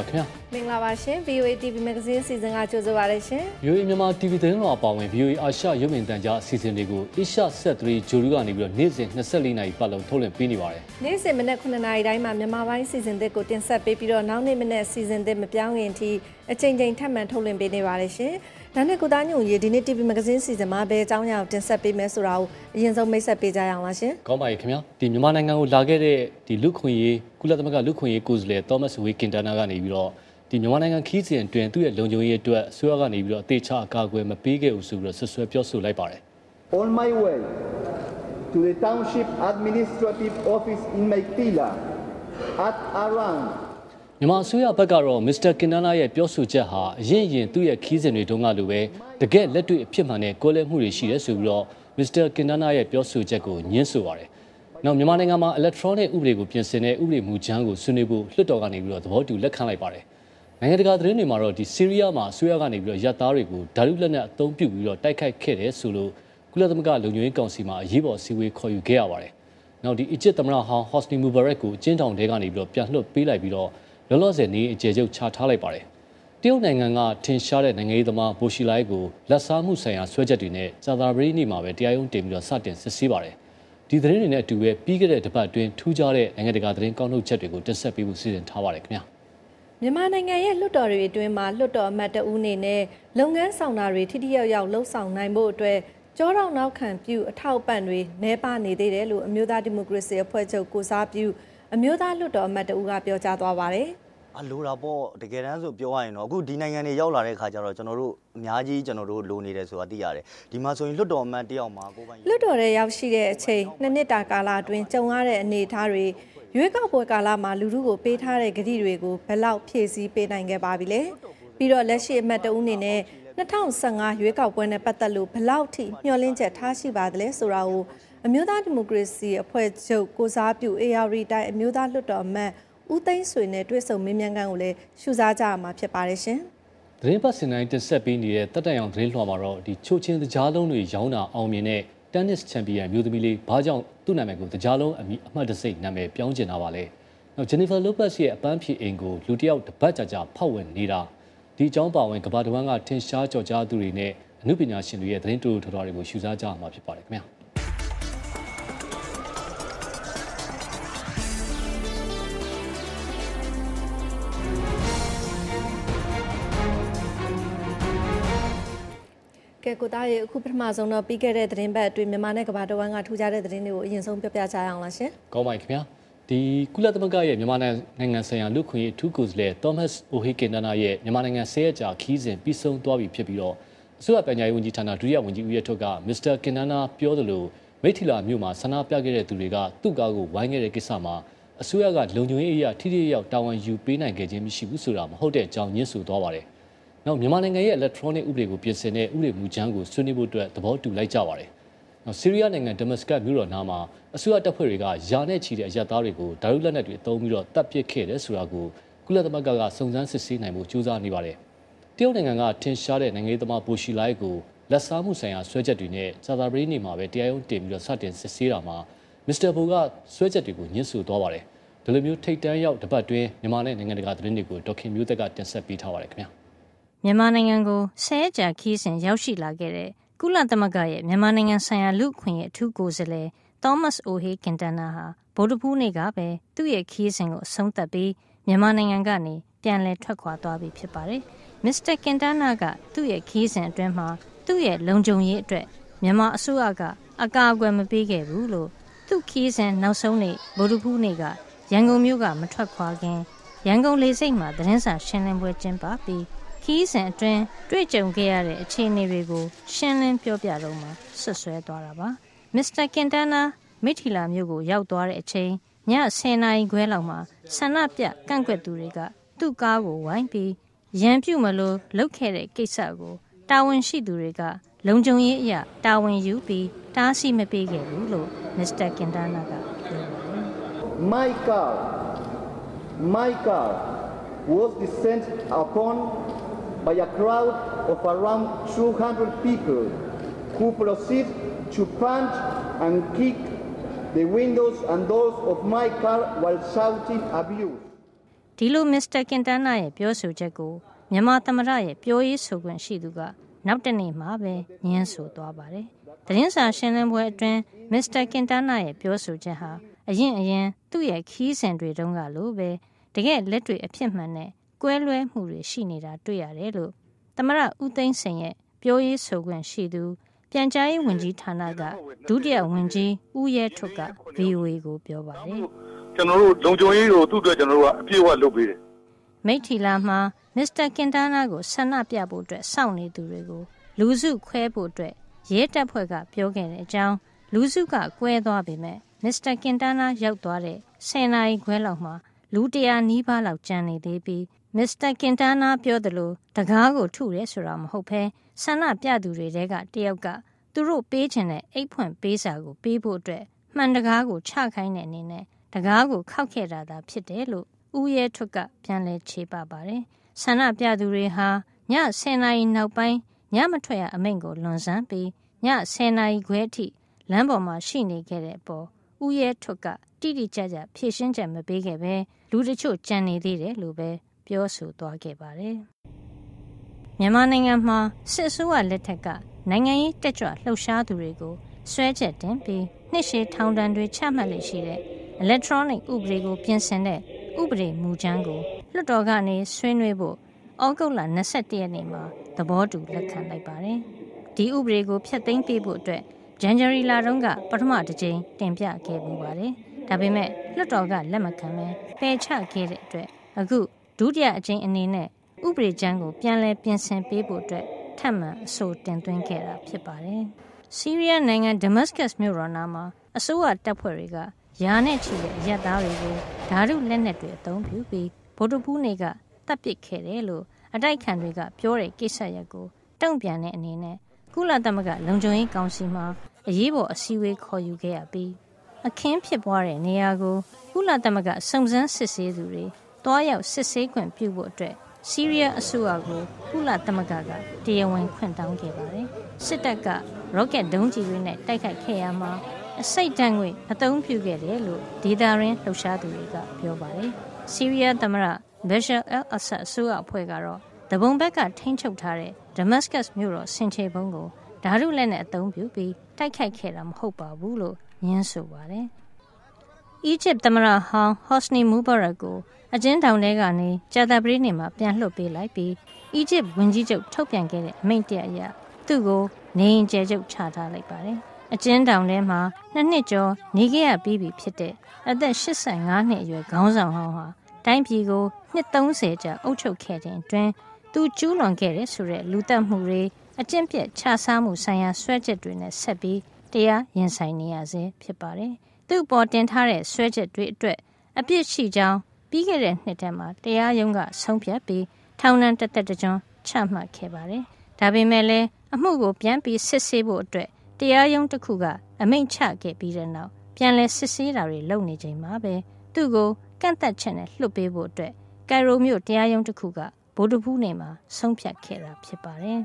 င်္ဂလာပါခင်ဗျာမင်္ဂလာပါရှင် VOA TV Magazine စီစဉ်ကကြိုဆိုပါရရှင် VOA မြန်မာ TV သတင်းတော်အပါအဝင် VOA အာရှရုပ်မြင်သံကြားအစီအစဉ်တွေကို Asia Set 3ဂျိုရီကနေပြီးတော့နေ့စဉ်24နာရီပတ်လုံးထုတ်လွှင့်ပေးနေပါတယ်နေ့စဉ်မနက်9:00နာရီတိုင်းမှာမြန်မာပိုင်းစီစဉ်သစ်ကိုတင်ဆက်ပေးပြီးတော့နောက်နေ့မနက်စီစဉ်သစ်မပြောင်းခင်အထိအချိန်ချင်းထပ်မံထုတ်လွှင့်ပေးနေပါတယ်ရှင် ဒါနဲ့ကိုသားညုံရေဒီနေ့ TV Magazine စီစဉ်မှာဘယ်အကြောင်းအရာကိုတင်ဆက်ပေးမယ်ဆိုတာကိုအရင်ဆုံးမိတ်ဆက်ပေးကြရအောင်ပါရှင်ကောင်းပါပြီခင်ဗျာဒီမြန်မာနိုင်ငံကိုလာခဲ့တဲ့ဒီလူခွင့်ရေးကုလသမဂ္ဂလူခွင့်ရေးကိုယ်စားလှယ် Thomas Way Quintana ကနေပြီးတော့ဒီမြန်မာနိုင်ငံခီးစဉ်အတွင်းသူ့ရဲ့လုံခြုံရေးအတွက်အစိုးရကနေပြီးတော့အသေးချအကာအကွယ်မပေးခဲ့ဘူးဆိုပြီးတော့ဆွဆွဲပြောဆိုလိုက်ပါတယ် On my way to the Township Administrative Office in Maitila at around မြန်မာအစိုးရဘက်ကတော့မစ္စတာကင်နာနာရဲ့ပြောဆိုချက်ဟာအရင်ရင်သူ့ရဲ့ခီးစဉ်တွေတုန်းကလိုပဲတကယ်လက်တွေ့အဖြစ်မှန်တဲ့ကိုယ်လက်မှုတွေရှိတယ်ဆိုပြီးတော့မစ္စတာကင်နာနာရဲ့ပြောဆိုချက်ကိုညှင်းဆိုပါတယ်။နောက်မြန်မာနိုင်ငံမှာ electronic ဥပဒေကိုပြင်ဆင်တဲ့ဥပဒေမူကြမ်းကိုဆွေးနွေးဖို့လွှတ်တော်ကနေပြီးတော့သဘောတူလက်ခံလိုက်ပါတယ်။နိုင်ငံတကာသတင်းတွေမှာတော့ဒီဆီးရီးယားမှာအစိုးရကနေပြီးတော့ရပ်သားတွေကိုဓာတုလက်နက်အသုံးပြုပြီးတော့တိုက်ခိုက်ခဲ့တယ်ဆိုလို့ကုလသမဂ္ဂလုံခြုံရေးကောင်စီမှာအရေးပေါ်စည်းဝေးခေါ်ယူခဲ့ရပါတယ်။နောက်ဒီအီဂျစ်သမ္မတဟောင်းဟော့စနီမူဘာရက်ကိုအကျဉ်းထောင်ထဲကနေပြီးတော့ပြန်လွှတ်ပေးလိုက်ပြီးတော့ လောလောဆယ်နေအကျေကျုပ်ချထားလိုက်ပါတယ်။တရုတ်နိုင်ငံကထင်ရှားတဲ့နိုင်ငံရေးသမားဘိုရှီလိုက်ကိုလက်စားမှုဆိုင်ရာဆွဲချက်တွေနဲ့ဇာတာပရိနေ့မှာပဲတရားရုံးတင်ပြီးတော့စတင်စစ်ဆေးပါတယ်။ဒီသတင်းတွေနဲ့အတူပဲပြီးခဲ့တဲ့တစ်ပတ်အတွင်းထူးခြားတဲ့နိုင်ငံတကာသတင်းကောက်နှုတ်ချက်တွေကိုတင်ဆက်ပေးဖို့စီစဉ်ထားပါတယ်ခင်ဗျာ။မြန်မာနိုင်ငံရဲ့လွှတ်တော်တွေအတွင်းမှာလွှတ်တော်အမတ်တဦးအနေနဲ့လုပ်ငန်းဆောင်တာတွေထိထိရောက်ရောက်လှုပ်ဆောင်နိုင်ဖို့အတွက်ကြောတော့နောက်ခံပြုအထောက်ပံ့တွေနှဲပါနေသေးတယ်လို့အမျိုးသားဒီမိုကရေစီအဖွဲ့ချုပ်ကိုစားပြု အမျိုးသားလွှတ်တော်အမတ်တဦးကပြောကြားသွားပါတယ်။အလိုတာပေါ့တကယ်တမ်းဆိုပြောရရင်တော့အခုဒီနိုင်ငံတွေရောက်လာတဲ့ခါကျတော့ကျွန်တော်တို့အများကြီးကျွန်တော်တို့လိုနေတယ်ဆိုတာသိရတယ်ဒီမှာဆိုရင်လွတ်တော်အမတ်တယောက်မှာကိုယ်ပိုင်လွတ်တော်တဲ့ရောက်ရှိတဲ့အချိန်နှစ်နှစ်တာကာလအတွင်းကြုံရတဲ့အနေအထားတွေရွေးကောက်ပွဲကာလမှာလူထုကိုပေးထားတဲ့ကတိတွေကိုဘယ်လောက်ဖြည့်ဆည်းပေးနိုင်ခဲ့ပါပြီလဲပြီးတော့လက်ရှိအမတ်တဦးအနေနဲ့2015ရွေးကောက်ပွဲနဲ့ပတ်သက်လို့ဘယ်လောက်ထိမျှော်လင့်ချက်ထားရှိပါသလဲဆိုတာကို အမျိုးသားဒီမိုကရေစီအဖွဲ့ချုပ်ကိုစားပြု AR တိုင်းအမျိုးသားလွှတ်တော်အမတ်ဦးသိန်းဆွေနဲ့တွေ့ဆုံမေးမြန်းခန်းကိုလည်းရှုစားကြရမှာဖြစ်ပါတယ်ရှင်။သတင်းပတ်စင်တိုင်းတင်ဆက်ပေးနေတဲ့တက်တန်အောင်သတင်းလွှာမှာတော့ဒီချိုချင်းတကြားလုံးတွေရောင်းတာအောင်မြင်တဲ့ tennis champion မျိုးသမီးလေးဘာကြောင့်သူ့နာမည်ကိုတကြားလုံးအမည်အမှတ်တစိ့နာမည်ပြောင်းကျင်တာပါလဲ။နောက် Jennifer Lopez ရဲ့အပန်းဖြေအိမ်ကိုလူတစ်ယောက်တပတ်ကြာကြာဖောက်ဝင်နေတာဒီအကြောင်းပါဝင်ကဘာတဝန်းကထင်ရှားကြော်ကြားသူတွေနဲ့အမှုပညာရှင်တွေရဲ့သတင်းတူတူထော်တော်တွေကိုရှုစားကြရမှာဖြစ်ပါတယ်ခင်ဗျာ။ ကဲကိုသားရေအခုပထမဆုံးတော့ပြီးခဲ့တဲ့သတင်းပတ်အတွင်းမြန်မာနဲ့ကမ္ဘာတဝန်းကထူးခြားတဲ့သတင်းတွေကိုအရင်ဆုံးပြောပြကြရအောင်လားရှင်ကောင်းပါပြီခင်ဗျာဒီကုလသမဂ္ဂရဲ့မြန်မာနိုင်ငံဆိုင်ရာလူခွင့်ရေးအထူးကိုယ်စားလှယ် Thomas Ohikendana ရဲ့မြန်မာနိုင်ငံဆဲရကြာခီးစဉ်ပြီးဆုံးသွားပြီဖြစ်ပြီးတော့အစိုးရပညာရေးဝန်ကြီးဌာနဒုတိယဝန်ကြီးဦးရထွတ်ကမစ္စတာကင်နာနာပြောသလိုမိထီလာမြို့မှာဆန္ဒပြခဲ့တဲ့သူတွေကသူ့ကားကိုဝိုင်းခဲ့တဲ့ကိစ္စမှာအစိုးရကလုံခြုံရေးအရာထိထိရောက်တာဝန်ယူပေးနိုင်ခဲ့ခြင်းမရှိဘူးဆိုတာမဟုတ်တဲ့အကြောင်းညှင်းဆိုသွားပါတယ်။ နောက်မြန်မာနိုင်ငံရဲ့ electronic ဥပဒေကိုပြင်ဆင်တဲ့ဥပဒေမူကြမ်းကိုဆွေးနွေးဖို့အတွက်သဘောတူလိုက်ကြပါတယ်။နောက်ဆီးရီးယားနိုင်ငံဒမတ်စကတ်မြို့တော်နားမှာအစိုးရတပ်ဖွဲ့တွေကယာနဲ့ချီတဲ့အရက်သားတွေကိုဒါရုလက်နက်တွေအသုံးပြီးတော့တပ်ပစ်ခဲ့တယ်ဆိုတာကိုကုလသမဂ္ဂကစုံစမ်းစစ်ဆေးနိုင်ဖို့ကြိုးစားနေပါတယ်။တရုတ်နိုင်ငံကထင်ရှားတဲ့နိုင်ငံရေးသမားပိုရှီလိုက်ကိုလက်စားမှုဆိုင်ရာဆွဲချက်တွေနဲ့ဇာတာပရိနေမှာပဲတရားရုံးတင်ပြီးတော့စတင်စစ်ဆေးတာမှာမစ္စတာဘိုကဆွဲချက်တွေကိုညှင်းဆိုသွားပါတယ်။ဒီလိုမျိုးထိတ်တန်းရောက်တပတ်တွင်းမြန်မာနဲ့နိုင်ငံတကာသတင်းတွေကိုဒေါခင်မျိုးသက်ကတင်ဆက်ပေးထားပါတယ်ခင်ဗျာ။ မြန်မာနိုင်ငံကိုဆဲကြာခီးစဉ်ရောက်ရှိလာခဲ့တဲ့ကုလသမဂ္ဂရဲ့မြန်မာနိုင်ငံဆိုင်ရာလူ့အခွင့်ရေးအထူးကိုယ်စားလှယ် Thomas Ohe Quintana ဟာဗုဒ္ဓဖူးနေ့ကပဲသူ့ရဲ့ခီးစဉ်ကိုအဆုံးသတ်ပြီးမြန်မာနိုင်ငံကနေပြန်လည်ထွက်ခွာသွားပြီဖြစ်ပါတယ်။ Mr. Quintana ကသူ့ရဲ့ခီးစဉ်အတွင်းမှာသူ့ရဲ့လုံခြုံရေးအတွက်မြန်မာအစိုးရကအကာအကွယ်မပေးခဲ့ဘူးလို့သူ့ခီးစဉ်နောက်ဆုံးနေ့ဗုဒ္ဓဖူးနေ့ကရန်ကုန်မြို့ကမထွက်ခွာခင်ရန်ကုန်လေဆိပ်မှာသတင်းစာရှင်းလင်းပွဲကျင်းပပြီး ခီးစဉ်အတွင်းတွေ့ကြုံခဲ့ရတဲ့အခြေအနေတွေကိုရှင်းလင်းပြောပြတော့မှဆွဆွဲသွားတာပါမစ္စတာကင်တနာမိထီလာမြို့ကိုရောက်သွားတဲ့အချိန်ည10နာရီခွဲလောက်မှာဆန္ဒပြကန့်ကွက်သူတွေကသူ့ကားကိုဝိုင်းပြီးရန်ပြုမလို့လုပ်ခဲ့တဲ့ကိစ္စကိုတာဝန်ရှိသူတွေကလုံခြုံရေးအရာတာဝန်ယူပြီးတားဆီးမပေးခဲ့ဘူးလို့မစ္စတာကင်တနာကပြောပါတယ် My car, my car was descent upon by a crowd of around 200 people who proceed to punch and kick the windows and doors of my car while shouting abuse. ဒီလိုမစ္စတာကင်တန်နာရဲ့ပြောဆိုချက်ကိုမြန်မာသမ္မတရဲ့ပြောရေးဆိုခွင့်ရှိသူကနောက်တနေ့မှပဲညှင်းဆိုသွားပါတယ်။သတင်းစာရှင်းလင်းပွဲအတွင်းမစ္စတာကင်တန်နာရဲ့ပြောဆိုချက်ဟာအရင်အရင်သူ့ရဲ့ခီးစဉ်တွေတုန်းကလိုပဲတကယ်လက်တွေအဖြစ်မှန်နဲ့ ကွဲလွဲမှုတွေရှိနေတာတွေ့ရတယ်လို့သမရဦးသိန်းစင်ရဲ့ပြောရေးဆိုခွင့်ရှိသူပြန်ကြားရေးဝန်ကြီးဌာနကဒုတိယဝန်ကြီးဦးရဲထွတ်က VOA ကိုပြောပါတယ်ကျွန်တော်တို့လုံခြုံရေးကိုသူ့အတွက်ကျွန်တော်တို့ကအပြည့်အဝလုပ်ပေးတယ်မိထီလာမှာမစ္စတာကင်တာနာကိုဆန္ဒပြဖို့အတွက်စောင့်နေသူတွေကိုလူစုခွဲဖို့အတွက်ရဲတပ်ဖွဲ့ကပြောခဲ့တဲ့အကြောင်းလူစုကကွဲသွားပေမဲ့မစ္စတာကင်တာနာရောက်သွားတဲ့10နာရီခွဲလောက်မှာလူတရာနီးပါးလောက်ကျန်နေသေးပြီး မစ္စတာကင်တာနာပြောသလိုတကားကိုထုရဲဆိုတာမဟုတ်ဘဲဆန္ဒပြသူတွေတဲကတယောက်ကသူတို့ပေးချင်တဲ့အိတ်ဖွင့်ပေးစာကိုပေးဖို့အတွက်မှန်တကားကိုချခိုင်းတဲ့အနေနဲ့တကားကိုခောက်ခဲ့တာသာဖြစ်တယ်လို့ဦးရဲထွတ်ကပြန်လဲခြေပပါတယ်။ဆန္ဒပြသူတွေဟာည10နာရီနောက်ပိုင်းညမထွက်ရအမိန့်ကိုလွန်ဆန်းပြီးည10နာရီခွဲအထိလမ်းပေါ်မှာရှိနေခဲ့တဲ့အပေါ်ဦးရဲထွတ်ကတိတိကျကျဖြေရှင်းချက်မပေးခဲ့ပဲလူတချို့ကြံနေသေးတယ်လို့ပဲ ပြောဆိုသွားခဲ့ပါတယ်။မြန်မာနိုင်ငံမှာစစ်အစိုးရလက်ထက်ကနိုင်ငံရေးတက်ကြွလှုပ်ရှားသူတွေကိုဆွဲချက်တင်ပြီးနှစ်ရှည်ထောင်ဒဏ်တွေချမှတ်လေရှိတဲ့ electronic ဥပဒေကိုပြင်ဆင်တဲ့ဥပဒေမူကြမ်းကိုလွှတ်တော်ကနေဆွေးနွေးဖို့ဩဂုတ်လ22ရက်နေ့မှာသဘောတူလက်ခံလိုက်ပါတယ်။ဒီဥပဒေကိုဖျက်သိမ်းပေးဖို့အတွက်ဇန်နဝါရီလတုန်းကပထမတစ်ကြိမ်တင်ပြခဲ့ပူပါတယ်။ဒါပေမဲ့လွှတ်တော်ကလက်မခံဘဲပယ်ချခဲ့တဲ့အတွက်အခု ဒုတိယအကြိမ်အနေနဲ့ဥပဒေကြမ်းကိုပြန်လည်ပြင်ဆင်ပေးဖို့အတွက်ထပ်မံအဆိုတင်သွင်းခဲ့တာဖြစ်ပါတယ်။ဆီးရီးယားနိုင်ငံဒမတ်စကတ်မြို့တော်နာမှာအစိုးရတပ်ဖွဲ့တွေကယာနဲ့ချီတဲ့အရက်သားတွေကိုဓာတုလက်နက်တွေအသုံးပြုပြီးဗိုလ်တပူးနေကတပ်ပစ်ခဲ့တယ်လို့အတိုက်ခံတွေကပြောတဲ့ကိစ္စရပ်ကိုတုံ့ပြန်တဲ့အနေနဲ့ကုလသမဂ္ဂလုံခြုံရေးကောင်စီမှာအရေးပေါ်အစည်းအဝေးခေါ်ယူခဲ့ရပြီးအခင်းဖြစ်ပွားတဲ့နေရာကိုကုလသမဂ္ဂစုံစမ်းစစ်ဆေးသူတွေ တွားရောက်စစ်ဆေးခွင့်ပြုဖို့အတွက်ဆီးရီးယားအစိုးရကိုကုလသမဂ္ဂကတရားဝင်ခွင့်တောင်းခဲ့ပါတယ်စစ်တပ်ကရော့ကက်ဒုံးကျည်တွေနဲ့တိုက်ခိုက်ခဲ့ရမှာအစိတ်တန်းငွေအသုံးပြုခဲ့တယ်လို့ဒေတာရင်းလှုပ်ရှားသူတွေကပြောပါတယ်ဆီးရီးယားသမ္မတဘရှာအယ်အဆတ်အစိုးရအဖွဲ့ကတော့တပုံဘက်ကထိန်းချုပ်ထားတဲ့ဒမတ်စကတ်မြို့တော်ဆင်ချေဘုံကိုဓာတုလက်နဲ့အသုံးပြုပြီးတိုက်ခိုက်ခဲ့တာမဟုတ်ပါဘူးလို့ညင်းဆိုပါတယ်။အီဂျစ်သမ္မတဟောင်းဟော့စနီမူဘာရက်ကို အကျဉ်းထောင်ထဲကနေကြာသပတေးနေ့မှာပြန်လွှတ်ပေးလိုက်ပြီးအီဂျစ်ဝန်ကြီးချုပ်ထုတ်ပြန်ခဲ့တဲ့အမိန့်တရအရသူ့ကိုနေရင်ကျဲချုပ်ချထားလိုက်ပါတယ်။အကျဉ်းထောင်ထဲမှာနှစ်နှစ်ကျော်နေခဲ့ရပြီးပြီဖြစ်တဲ့အသက်85နှစ်အရွယ်ခေါင်းဆောင်ဟောင်းဟာတိုင်းပြည်ကိုနှစ်30ကြာအုပ်ချုပ်ခဲ့တဲ့အတွင်းသူကျူးလွန်ခဲ့တဲ့ဆိုတဲ့လူတက်မှုတွေအကျင့်ပြတ်ခြစားမှုဆိုင်ရာဆွဲချက်တွေနဲ့ဆက်ပြီးတရားရင်ဆိုင်နေရဆဲဖြစ်ပါတယ်။သူ့ပေါ်တင်ထားတဲ့ဆွဲချက်တွေအတွက်အပြစ်ရှိကြောင်း ပြီးခဲ့တဲ့နှစ်ထဲမှာတရားရုံးကဆုံးဖြတ်ပြီးထောင်ဒဏ်တစ်သက်တကြွချမှတ်ခဲ့ပါတယ်။ဒါပေမဲ့လည်းအမှုကိုပြန်ပြီးစစ်ဆေးဖို့အတွက်တရားရုံးတစ်ခုကအမိန့်ချခဲ့ပြီးတဲ့နောက်ပြန်လည်စစ်ဆေးတာတွေလုပ်နေချိန်မှာပဲသူ့ကိုကန့်သက်ချက်နဲ့လွှတ်ပေးဖို့အတွက်ကိုင်ရိုမြို့တရားရုံးတစ်ခုကဗိုလ်တပူးနေမှာဆုံးဖြတ်ခဲ့တာဖြစ်ပါတယ်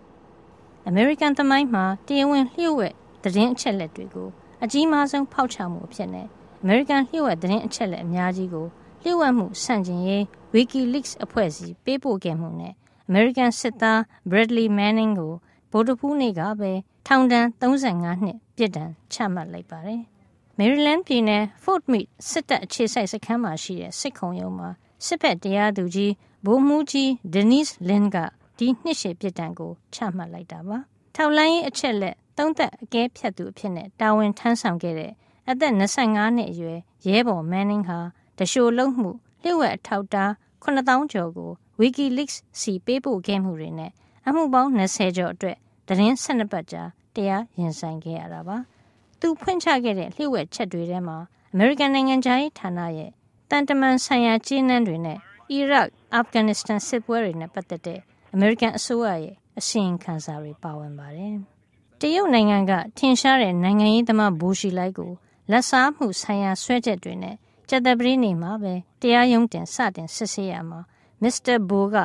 ။ American သမိုင်းမှာတရားဝင်လျှို့ဝှက်သတင်းအချက်လက်တွေကိုအကြီးမားဆုံးဖောက်ချမှုအဖြစ်နဲ့ American လျှို့ဝှက်သတင်းအချက်လက်အများကြီးကိုလျှို့ဝှက်မှုဆန့်ကျင်ရေး WikiLeaks အဖွဲ့အစည်းပေးပို့ခဲ့မှုနဲ့ American စစ်သား Bradley Manning ကိုဗိုလ်တပူးနေကပဲထောင်ဒဏ်35နှစ်ပြစ်ဒဏ်ချမှတ်လိုက်ပါတယ်။ Maryland ပြည်နယ် Fort Meade စစ်တပ်အခြေစိုက်စခန်းမှာရှိတဲ့စစ်ခုံရုံးမှာစစ်ဖက်တရားသူကြီးဗိုလ်မှူးကြီး Denise Lynn ကဒီနှစ်ရှည်ပြစ်ဒဏ်ကိုချမှတ်လိုက်တာပါ။ထောက်လိုင်းရေးအချက်လက်သုံးသက်အကဲဖြတ်သူအဖြစ်နဲ့တာဝန်ထမ်းဆောင်ခဲ့တဲ့ အသက်25နှစ်အရွယ်ရဲဘော် Manning ဟာတရှိုလုံးမှုလျှို့ဝှက်အထောက်တာ9000ကျော်ကို WikiLeaks စီပေးပို့ခဲ့မှုတွေနဲ့အမှုပေါင်း20ကျော်အတွက်သတင်း12ပတ်ကြာတရားရင်ဆိုင်ခဲ့ရတာပါ။သူဖွင့်ချခဲ့တဲ့လျှို့ဝှက်ချက်တွေထဲမှာ American နိုင်ငံခြားရေးဌာနရဲ့တန်တမန်ဆိုင်ရာကြီးနှန်းတွေနဲ့အီရတ်၊အာဖဂန်နစ္စတန်စစ်ပွဲတွေနဲ့ပတ်သက်တဲ့အမေရိကန်အစိုးရရဲ့အစီရင်ခံစာတွေပါဝင်ပါတယ်။တရုတ်နိုင်ငံကထင်ရှားတဲ့နိုင်ငံရေးသမားဘူရှီလိုက်ကို လက်စားမှုဆိုင်ရာဆွဲချက်တွေနဲ့ကျတဲ့ပရင်းနေမှာပဲတရားရုံးတင်စတင်စစ်ဆေးရမှာမစ္စတာဘိုက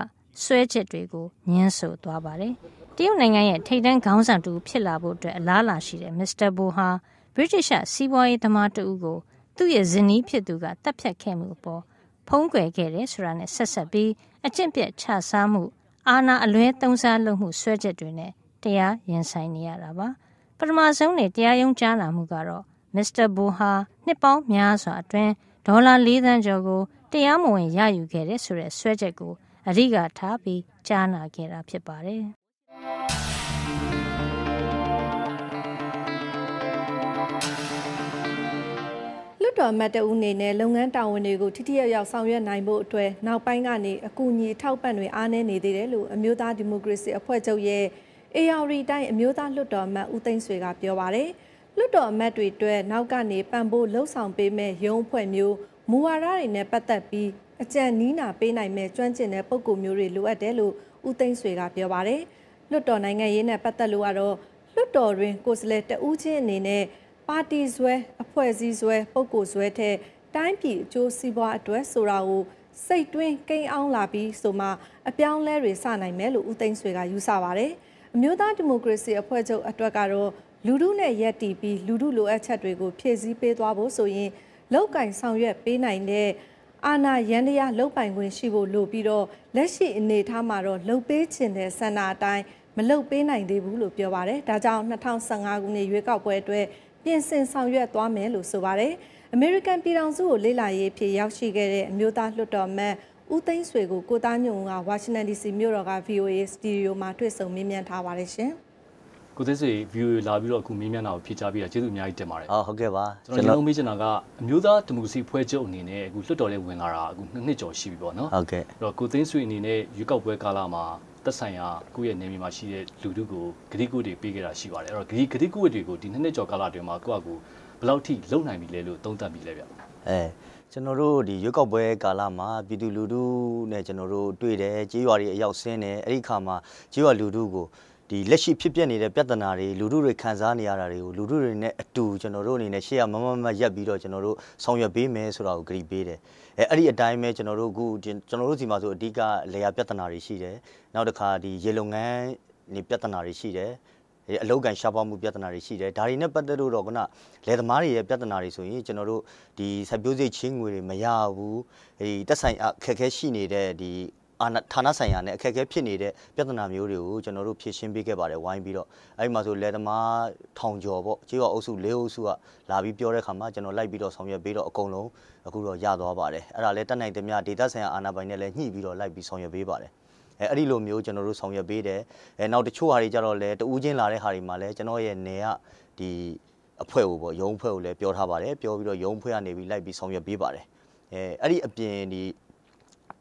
ဆွဲချက်တွေကိုညှင်းဆိုသွားပါတယ်။တရုတ်နိုင်ငံရဲ့ထိပ်တန်းခေါင်းဆောင်တူဖြစ်လာဖို့အတွက်အလားအလာရှိတဲ့မစ္စတာဘိုဟာဗြိတိရှစီးပွားရေးသမားတူကိုသူ့ရဲ့ဇနီးဖြစ်သူကတပ်ဖြတ်ခဲ့မှုအပေါ်ဗဖုံးကွယ်ခဲ့တယ်ဆိုတာနဲ့ဆက်ဆက်ပြီးအကျင့်ပြတ်ချစားမှုအာဏာအလွဲသုံးစားလုပ်မှုဆွဲချက်တွေနဲ့တရားရင်ဆိုင်နေရတာပါပထမဆုံးနေတရားရုံးကြားနာမှုကတော့ မစ္စတာဘူဟာနှစ်ပေါင်းများစွာအတွင်းဒေါ်လာ၄သန်းကျော်ကိုတရားမဝင်ရယူခဲ့တဲ့ဆိုတဲ့ဆွဲချက်ကိုအဓိကထားပြီးကြားနာခဲ့တာဖြစ်ပါတယ်လွတ်တော်မတ်တဦးအနေနဲ့လုပ်ငန်းတာဝန်တွေကိုထိထိရောက်ရောက်ဆောင်ရွက်နိုင်ဖို့အတွက်နောက်ပိုင်းကနေအကူအညီထောက်ပံ့တွေအားနည်းနေသေးတယ်လို့အမျိုးသားဒီမိုကရေစီအဖွဲ့ချုပ်ရဲ့ ARD တိုင်းအမျိုးသားလွတ်တော်အမတ်ဦးသိန်းဆွေကပြောပါတယ်။ လွတ်တော်အမတ်တွေအတွက်နောက်ကနေပံ့ပိုးလှုပ်ဆောင်ပေးမဲ့ရုံးအဖွဲ့မျိုးမူဝါဒတွေနဲ့ပတ်သက်ပြီးအကြံနီးနာပေးနိုင်မဲ့ကျွမ်းကျင်တဲ့ပုံကိုမျိုးတွေလိုအပ်တယ်လို့ဦးသိန်းဆွေကပြောပါတယ်။လွတ်တော်နိုင်ငံရေးနဲ့ပတ်သက်လို့ကတော့လွတ်တော်တွင်ကိုယ်စားလှယ်တဦးချင်းအနေနဲ့ပါတီဆွဲအဖွဲ့အစည်းဆွဲပုံကိုဆွဲတဲ့တိုင်းပြည်အကျိုးစီးပွားအတွက်ဆိုတာကိုစိတ်တွင်းကိန်းအောင်လာပြီးဆိုမှအပြောင်းလဲတွေစနိုင်မယ်လို့ဦးသိန်းဆွေကယူဆပါတယ်။အမျိုးသားဒီမိုကရေစီအဖွဲ့ချုပ်အတွက်ကတော့ လူထုနဲ့ရက်တီပြီးလူထုလိုအပ်ချက်တွေကိုဖြည့်ဆည်းပေးသွားဖို့ဆိုရင်လောက်ကင်ဆောင်ရွက်ပေးနိုင်တဲ့အာဏာရန်တရားလုတ်ပိုင်ခွင့်ရှိဖို့လိုပြီးတော့လက်ရှိအနေအထားမှာတော့လှုပ်ပေးခြင်းတဲ့ဆန္ဒအတိုင်းမလှုပ်ပေးနိုင်သေးဘူးလို့ပြောပါတယ်။ဒါကြောင့်2015ခုနှစ်ရွေးကောက်ပွဲအတွက်ပြင်ဆင်ဆောင်ရွက်သွားမယ်လို့ဆိုပါတယ်။ American ပြည်ထောင်စုကိုလေ့လာရေးဖြစ်ရောက်ရှိခဲ့တဲ့အမျိုးသားလွှတ်တော်မတ်ဦးသိန်းဆွေကိုကိုသားညုံကဝါရှင်တန် DC မြို့တော်က VOA စတူဒီယိုမှာတွေ့ဆုံမေးမြန်းထားပါတယ်ရှင်။ ကိုသိန်းဆွေ VOA လာပြီးတော့အခုမေးမြန်းတာကိုဖြေချပေးတာကျေးဇူးအများကြီးတင်ပါတယ်ဟုတ်ဟုတ်ကဲ့ပါကျွန်တော်ဒီလိုမေးချင်တာကအမျိုးသားဒီမိုကရေစီဖွဲ့ချုပ်အနေနဲ့အခုလွှတ်တော်ထဲဝင်လာတာအခုနှစ်နှစ်ကျော်ရှိပြီပေါ့နော်ဟုတ်ကဲ့အဲ့တော့ကိုသိန်းဆွေအနေနဲ့ရွေးကောက်ပွဲကာလမှာသက်ဆိုင်ရာကိုယ့်ရဲ့နေမြေမှာရှိတဲ့လူထုကိုဂတိကုတွေပေးခဲ့တာရှိပါတယ်အဲ့တော့ဒီဂတိကုတွေကိုဒီနှစ်နှစ်ကျော်ကာလအတွင်းမှာကိုယ့်အကူဘယ်လောက်ထိလုံနိုင်ပြီလဲလို့သုံးသပ်ပြီလဲဗျအဲကျွန်တော်တို့ဒီရွက်ကောက်ပွဲကာလမှာပြည်သူလူထုနဲ့ကျွန်တော်တို့တွေ့တယ်ကြေးရွာတွေအရောက်ဆင်းတယ်အဲ့ဒီခါမှာကြေးရွာလူထုကို ဒီလက်ရှိဖြစ်ပျက်နေတဲ့ပြဿနာတွေလူထုတွေခံစားနေရတာတွေကိုလူထုတွေနဲ့အတူကျွန်တော်တို့အနေနဲ့ရှေ့ကမမမရက်ပြီးတော့ကျွန်တော်တို့ဆောင်ရွက်ပေးမယ်ဆိုတာကိုကြိပေးတယ်အဲအဲ့ဒီအတိုင်းပဲကျွန်တော်တို့အခုကျွန်တော်တို့စီမှာဆိုအဓိကလေယာပြဿနာတွေရှိတယ်နောက်တစ်ခါဒီရေလုံငန်းနေပြဿနာတွေရှိတယ်အလောက်ကန်ရှားပွားမှုပြဿနာတွေရှိတယ်ဒါတွေနဲ့ပတ်သက်လို့တော့ခုနလယ်သမားတွေရဲ့ပြဿနာတွေဆိုရင်ကျွန်တော်တို့ဒီစိုက်ပျိုးစိတ်ချင်းငွေတွေမရဘူးဒီတက်ဆိုင်အခက်အခဲရှိနေတဲ့ဒီအာဏာ ဌာနဆိုင်ရာနဲ့အခက်အခဲဖြစ်နေတဲ့ပြဿနာမျိုးတွေကိုကျွန်တော်တို့ဖြေရှင်းပေးခဲ့ပါတယ်ဝိုင်းပြီးတော့အဲဒီမှာဆိုလယ်သမားထောင်ကျော်ပေါ့ကြေးရွာအုပ်စု၄အုပ်စုကလာပြီးပြောတဲ့ခါမှာကျွန်တော်လိုက်ပြီးတော့ဆောင်ရွက်ပေးတော့အကုန်လုံးအခုတော့ရသွားပါတယ်အဲ့ဒါလည်းတက်နိုင်သမျှဒေတာဆိုင်ရာအာဏာပိုင်နဲ့လည်းညှိပြီးတော့လိုက်ပြီးဆောင်ရွက်ပေးပါတယ်အဲအဲ့ဒီလိုမျိုးကျွန်တော်တို့ဆောင်ရွက်ပေးတယ်အဲနောက်တချို့ဟာတွေကြတော့လဲတူးချင်းလာတဲ့ဟာတွေမှာလဲကျွန်တော်ရဲ့နေကဒီအဖွဲ့ကိုပေါ့ရုံးအဖွဲ့ကိုလည်းပြောထားပါတယ်ပြောပြီးတော့ရုံးအဖွဲ့ကနေပြီးလိုက်ပြီးဆောင်ရွက်ပေးပါတယ်အဲအဲ့ဒီအပြင်ဒီ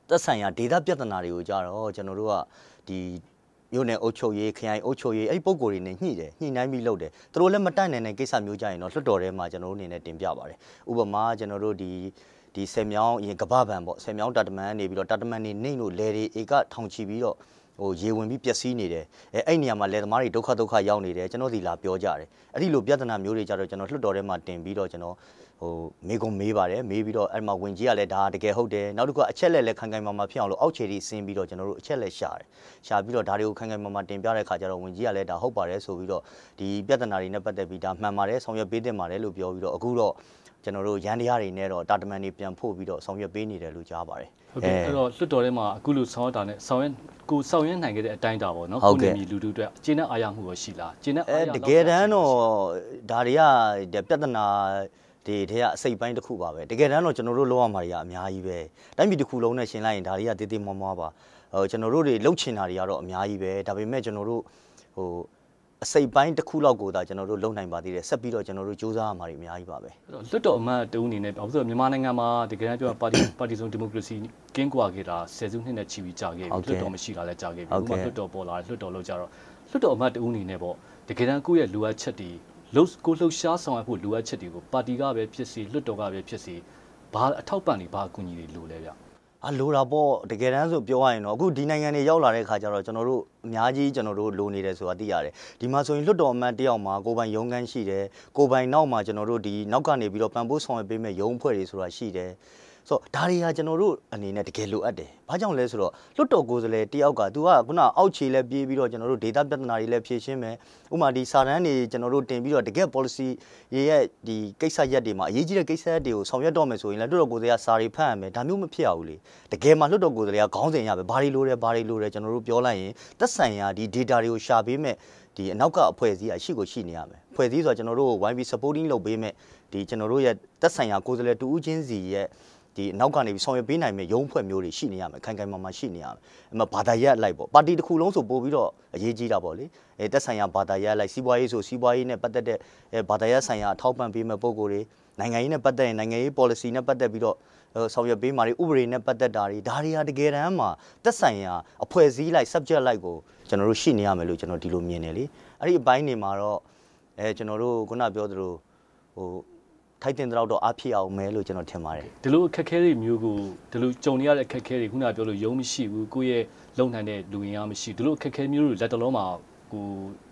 သက်ဆိုင်ရာဒေတာပြဿနာတွေကိုကြတော့ကျွန်တော်တို့ကဒီမြို့နယ်အုပ်ချုပ်ရေးခရိုင်အုပ်ချုပ်ရေးအဲ့ဒီပုံကိုယ်တွေနဲ့ညှိတယ်ညှိနှိုင်းပြီးလုပ်တယ်သူတို့လည်းမတိုက်နိုင်တဲ့ကိစ္စမျိုးကြရင်တော့လွှတ်တော်ထဲမှာကျွန်တော်တို့အနေနဲ့တင်ပြပါတယ်ဥပမာကျွန်တော်တို့ဒီဒီဆယ်မြောင်းအရင်ကပ္ပဗံပေါ့ဆယ်မြောင်းတာတမန်နေပြီးတော့တာတမန်နေနှိမ့်လို့လေတွေဧကထောင်ချီပြီးတော့ဟိုရေဝင်ပြီးပျက်စီးနေတယ်အဲအဲ့နေရာမှာလယ်သမားတွေဒုက္ခဒုက္ခရောက်နေတယ်ကျွန်တော်ဒီလာပြောကြတယ်အဲ့ဒီလိုပြဿနာမျိုးတွေကြတော့ကျွန်တော်လွှတ်တော်ထဲမှာတင်ပြီးတော့ကျွန်တော် ဟိုမေကုံမေးပါတယ်မေးပြီးတော့အဲ့မှာဝင်ကြီးကလည်းဒါတကယ်ဟုတ်တယ်နောက်တစ်ခုအချက်လက်လက်ခိုင်ခိုင်မာမာဖြစ်အောင်လို့အောက်ခြေတွေဆင်းပြီးတော့ကျွန်တော်တို့အချက်လက်ရှာတယ်ရှာပြီးတော့ဒါတွေကိုခိုင်ခိုင်မာမာတင်ပြတဲ့ခါကျတော့ဝင်ကြီးကလည်းဒါဟုတ်ပါတယ်ဆိုပြီးတော့ဒီပြဿနာတွေနဲ့ပတ်သက်ပြီးဒါမှန်ပါတယ်ဆောင်ရွက်ပေးတင်ပါတယ်လို့ပြောပြီးတော့အခုတော့ကျွန်တော်တို့ရန်တရားတွေနဲ့တော့တာတမန်တွေပြန်ဖို့ပြီးတော့ဆောင်ရွက်ပေးနေတယ်လို့ကြားပါတယ်ဟုတ်ကဲ့အဲ့တော့လွှတ်တော်ထဲမှာအခုလိုဆောင်ရွက်တာနဲ့ဆောင်ရွက်ကိုဆောင်ရွက်နိုင်ခဲ့တဲ့အတိုင်းတာပေါ့နော်ဟုတ်ကဲ့ကိုနေမီလူထုအတွက်ကျင်းတဲ့အားရမှုရောရှိလားကျင်းတဲ့အားအဲရတကယ်တမ်းတော့ဒါတွေကပြဿနာ တွေထဲကအစိတ်ပိုင်းတစ်ခုပါပဲတကယ်တမ်းတော့ကျွန်တော်တို့လောက်ရမှာတွေကအများကြီးပဲတိုင်းပြည်တစ်ခုလုံးနဲ့ရှင်းလိုက်ရင်ဒါတွေကတေးသေးမွားမွားပါဟိုကျွန်တော်တို့တွေလှုပ်ချင်တာတွေကတော့အများကြီးပဲဒါပေမဲ့ကျွန်တော်တို့ဟိုအစိတ်ပိုင်းတစ်ခုလောက်ကိုသာကျွန်တော်တို့လုံနိုင်ပါသေးတယ်ဆက်ပြီးတော့ကျွန်တော်တို့စူးစမ်းရမှာတွေအများကြီးပါပဲအဲ့တော့လွတ်တော်အမတ်တူအနေနဲ့ဘာလို့လဲဆိုတော့မြန်မာနိုင်ငံမှာတကယ်တမ်းပြောရင်ပါတီပါတီစုံဒီမိုကရေစီကင်းကွာခဲ့တာဆယ်စုနှစ်နဲ့ချီပြီးကြာခဲ့ပြီဟုတ်ကဲ့လွတ်တော်မရှိတာလည်းကြာခဲ့ပြီဟုတ်ဥပကဲ့မာလွတ်တော်ပေါ်လာတယ်လွတ်တော်လောက်ကြတော့လွတ်တော်အမတ်တူအနေနဲ့ပေါ့တကယ်တမ်းကိုယ့်ရဲ့လိုအပ်ချက်တွေ လို့ကိုလှုပ်ရှားဆောင်ရွက်ဖို့လိုအပ်ချက်တွေကိုပါတီကပဲဖြစ်စီလွတ်တော်ကပဲဖြစ်စီဘာအထောက်ပံ့တွေဘာအကူအညီတွေလိုလဲဗျအလိုတာပေါ့တကယ်တမ်းဆိုပြောရရင်တော့အခုဒီနိုင်ငံတွေရောက်လာတဲ့ခါကျတော့ကျွန်တော်တို့အများကြီးကျွန်တော်တို့လိုနေတယ်ဆိုတာသိရတယ်ဒီမှာဆိုရင်လွတ်တော်အမတ်တယောက်မှာကိုယ်ပိုင်ရုံးခန်းရှိတယ်ကိုယ်ပိုင်နောက်မှာကျွန်တော်တို့ဒီနောက်ကနေပြီးတော့ပံ့ပိုးဆောင်ရွက်ပေးမဲ့ရုံးအဖွဲ့တွေဆိုတာရှိတယ် ဆိုတော့ဒါတွေကကျွန်တော်တို့အနေနဲ့တကယ်လိုအပ်တယ်။ဘာကြောင့်လဲဆိုတော့လွတ်တော်ကိုယ်စားလှယ်တယောက်က तू ကခုနအောက်ခြေလဲပြေးပြီးတော့ကျွန်တော်တို့ data ပြဿနာတွေလည်းဖြေရှင်းမယ်။ဥပမာဒီစာတမ်းတွေကျွန်တော်တို့တင်ပြီးတော့တကယ် policy ရဲ့ရဲ့ဒီကိစ္စရက်တွေမှာအရေးကြီးတဲ့ကိစ္စရက်တွေကိုဆောင်ရွက်တော့မယ်ဆိုရင်လည်းလွတ်တော်ကိုယ်စားလှယ်ကစာတွေဖတ်ရမယ်။ဒါမျိုးမဖြစ်ရဘူးလေ။တကယ်မှလွတ်တော်ကိုယ်စားလှယ်ကခေါင်းစဉ်ရပဲ။ဘာတွေလိုတယ်ဘာတွေလိုတယ်ကျွန်တော်တို့ပြောလိုက်ရင်သက်ဆိုင်ရာဒီ data တွေကိုရှာပေးမယ်ဒီအနောက်ကအဖွဲ့အစည်းအရှိကိုရှိနေရမယ်အဖွဲ့အစည်းဆိုတော့ကျွန်တော်တို့ YB supporting လုပ်ပေးမယ်ဒီကျွန်တော်တို့ရဲ့သက်ဆိုင်ရာကိုယ်စားလှယ်တူဦးချင်းစီရဲ့ ဒီနောက်ကနေပြီးဆောင်ရွက်ပေးနိုင်မယ့်ရုံးဖွဲ့မျိုးတွေရှိနေရမယ်ခိုင်ခိုင်မာမာရှိနေရမယ်အမဘာသာရပ်လိုက်ပေါ့ပါတီတစ်ခုလုံးဆိုပို့ပြီးတော့အရေးကြီးတာပေါ့လေအဲသက်ဆိုင်ရာဘာသာရပ်လိုက်စီးပွားရေးဆိုစီးပွားရေးနဲ့ပတ်သက်တဲ့အဲဘာသာရပ်ဆိုင်ရာအထောက်ပံ့ပေးမဲ့ပုံကိုယ်တွေနိုင်ငံရေးနဲ့ပတ်သက်ရင်နိုင်ငံရေး policy နဲ့ပတ်သက်ပြီးတော့ဆောင်ရွက်ပေးမှာတွေဥပဒေနဲ့ပတ်သက်တာတွေဒါတွေဟာတကယ်တမ်းမှာသက်ဆိုင်ရာအဖွဲ့အစည်းလိုက် subject လိုက်ကိုကျွန်တော်တို့ရှိနေရမယ်လို့ကျွန်တော်ဒီလိုမြင်တယ်လေအဲ့ဒီအပိုင်းတွေမှာတော့အဲကျွန်တော်တို့ခုနပြောသလိုဟို ထိုက်တင်တော့တော့အဖြစ်အောင်မဲလို့ကျွန်တော်ထင်ပါတယ်ဒီလိုအခက်အခဲတွေမျိုးကိုဒီလိုကြုံနေရတဲ့အခက်အခဲတွေခုနကပြောလို့ယုံမရှိဘူးကိုယ့်ရဲ့လုံနိုင်တဲ့လူရင်အားမရှိဒီလိုအခက်အခဲမျိုးတွေလက်တလုံးမှာကို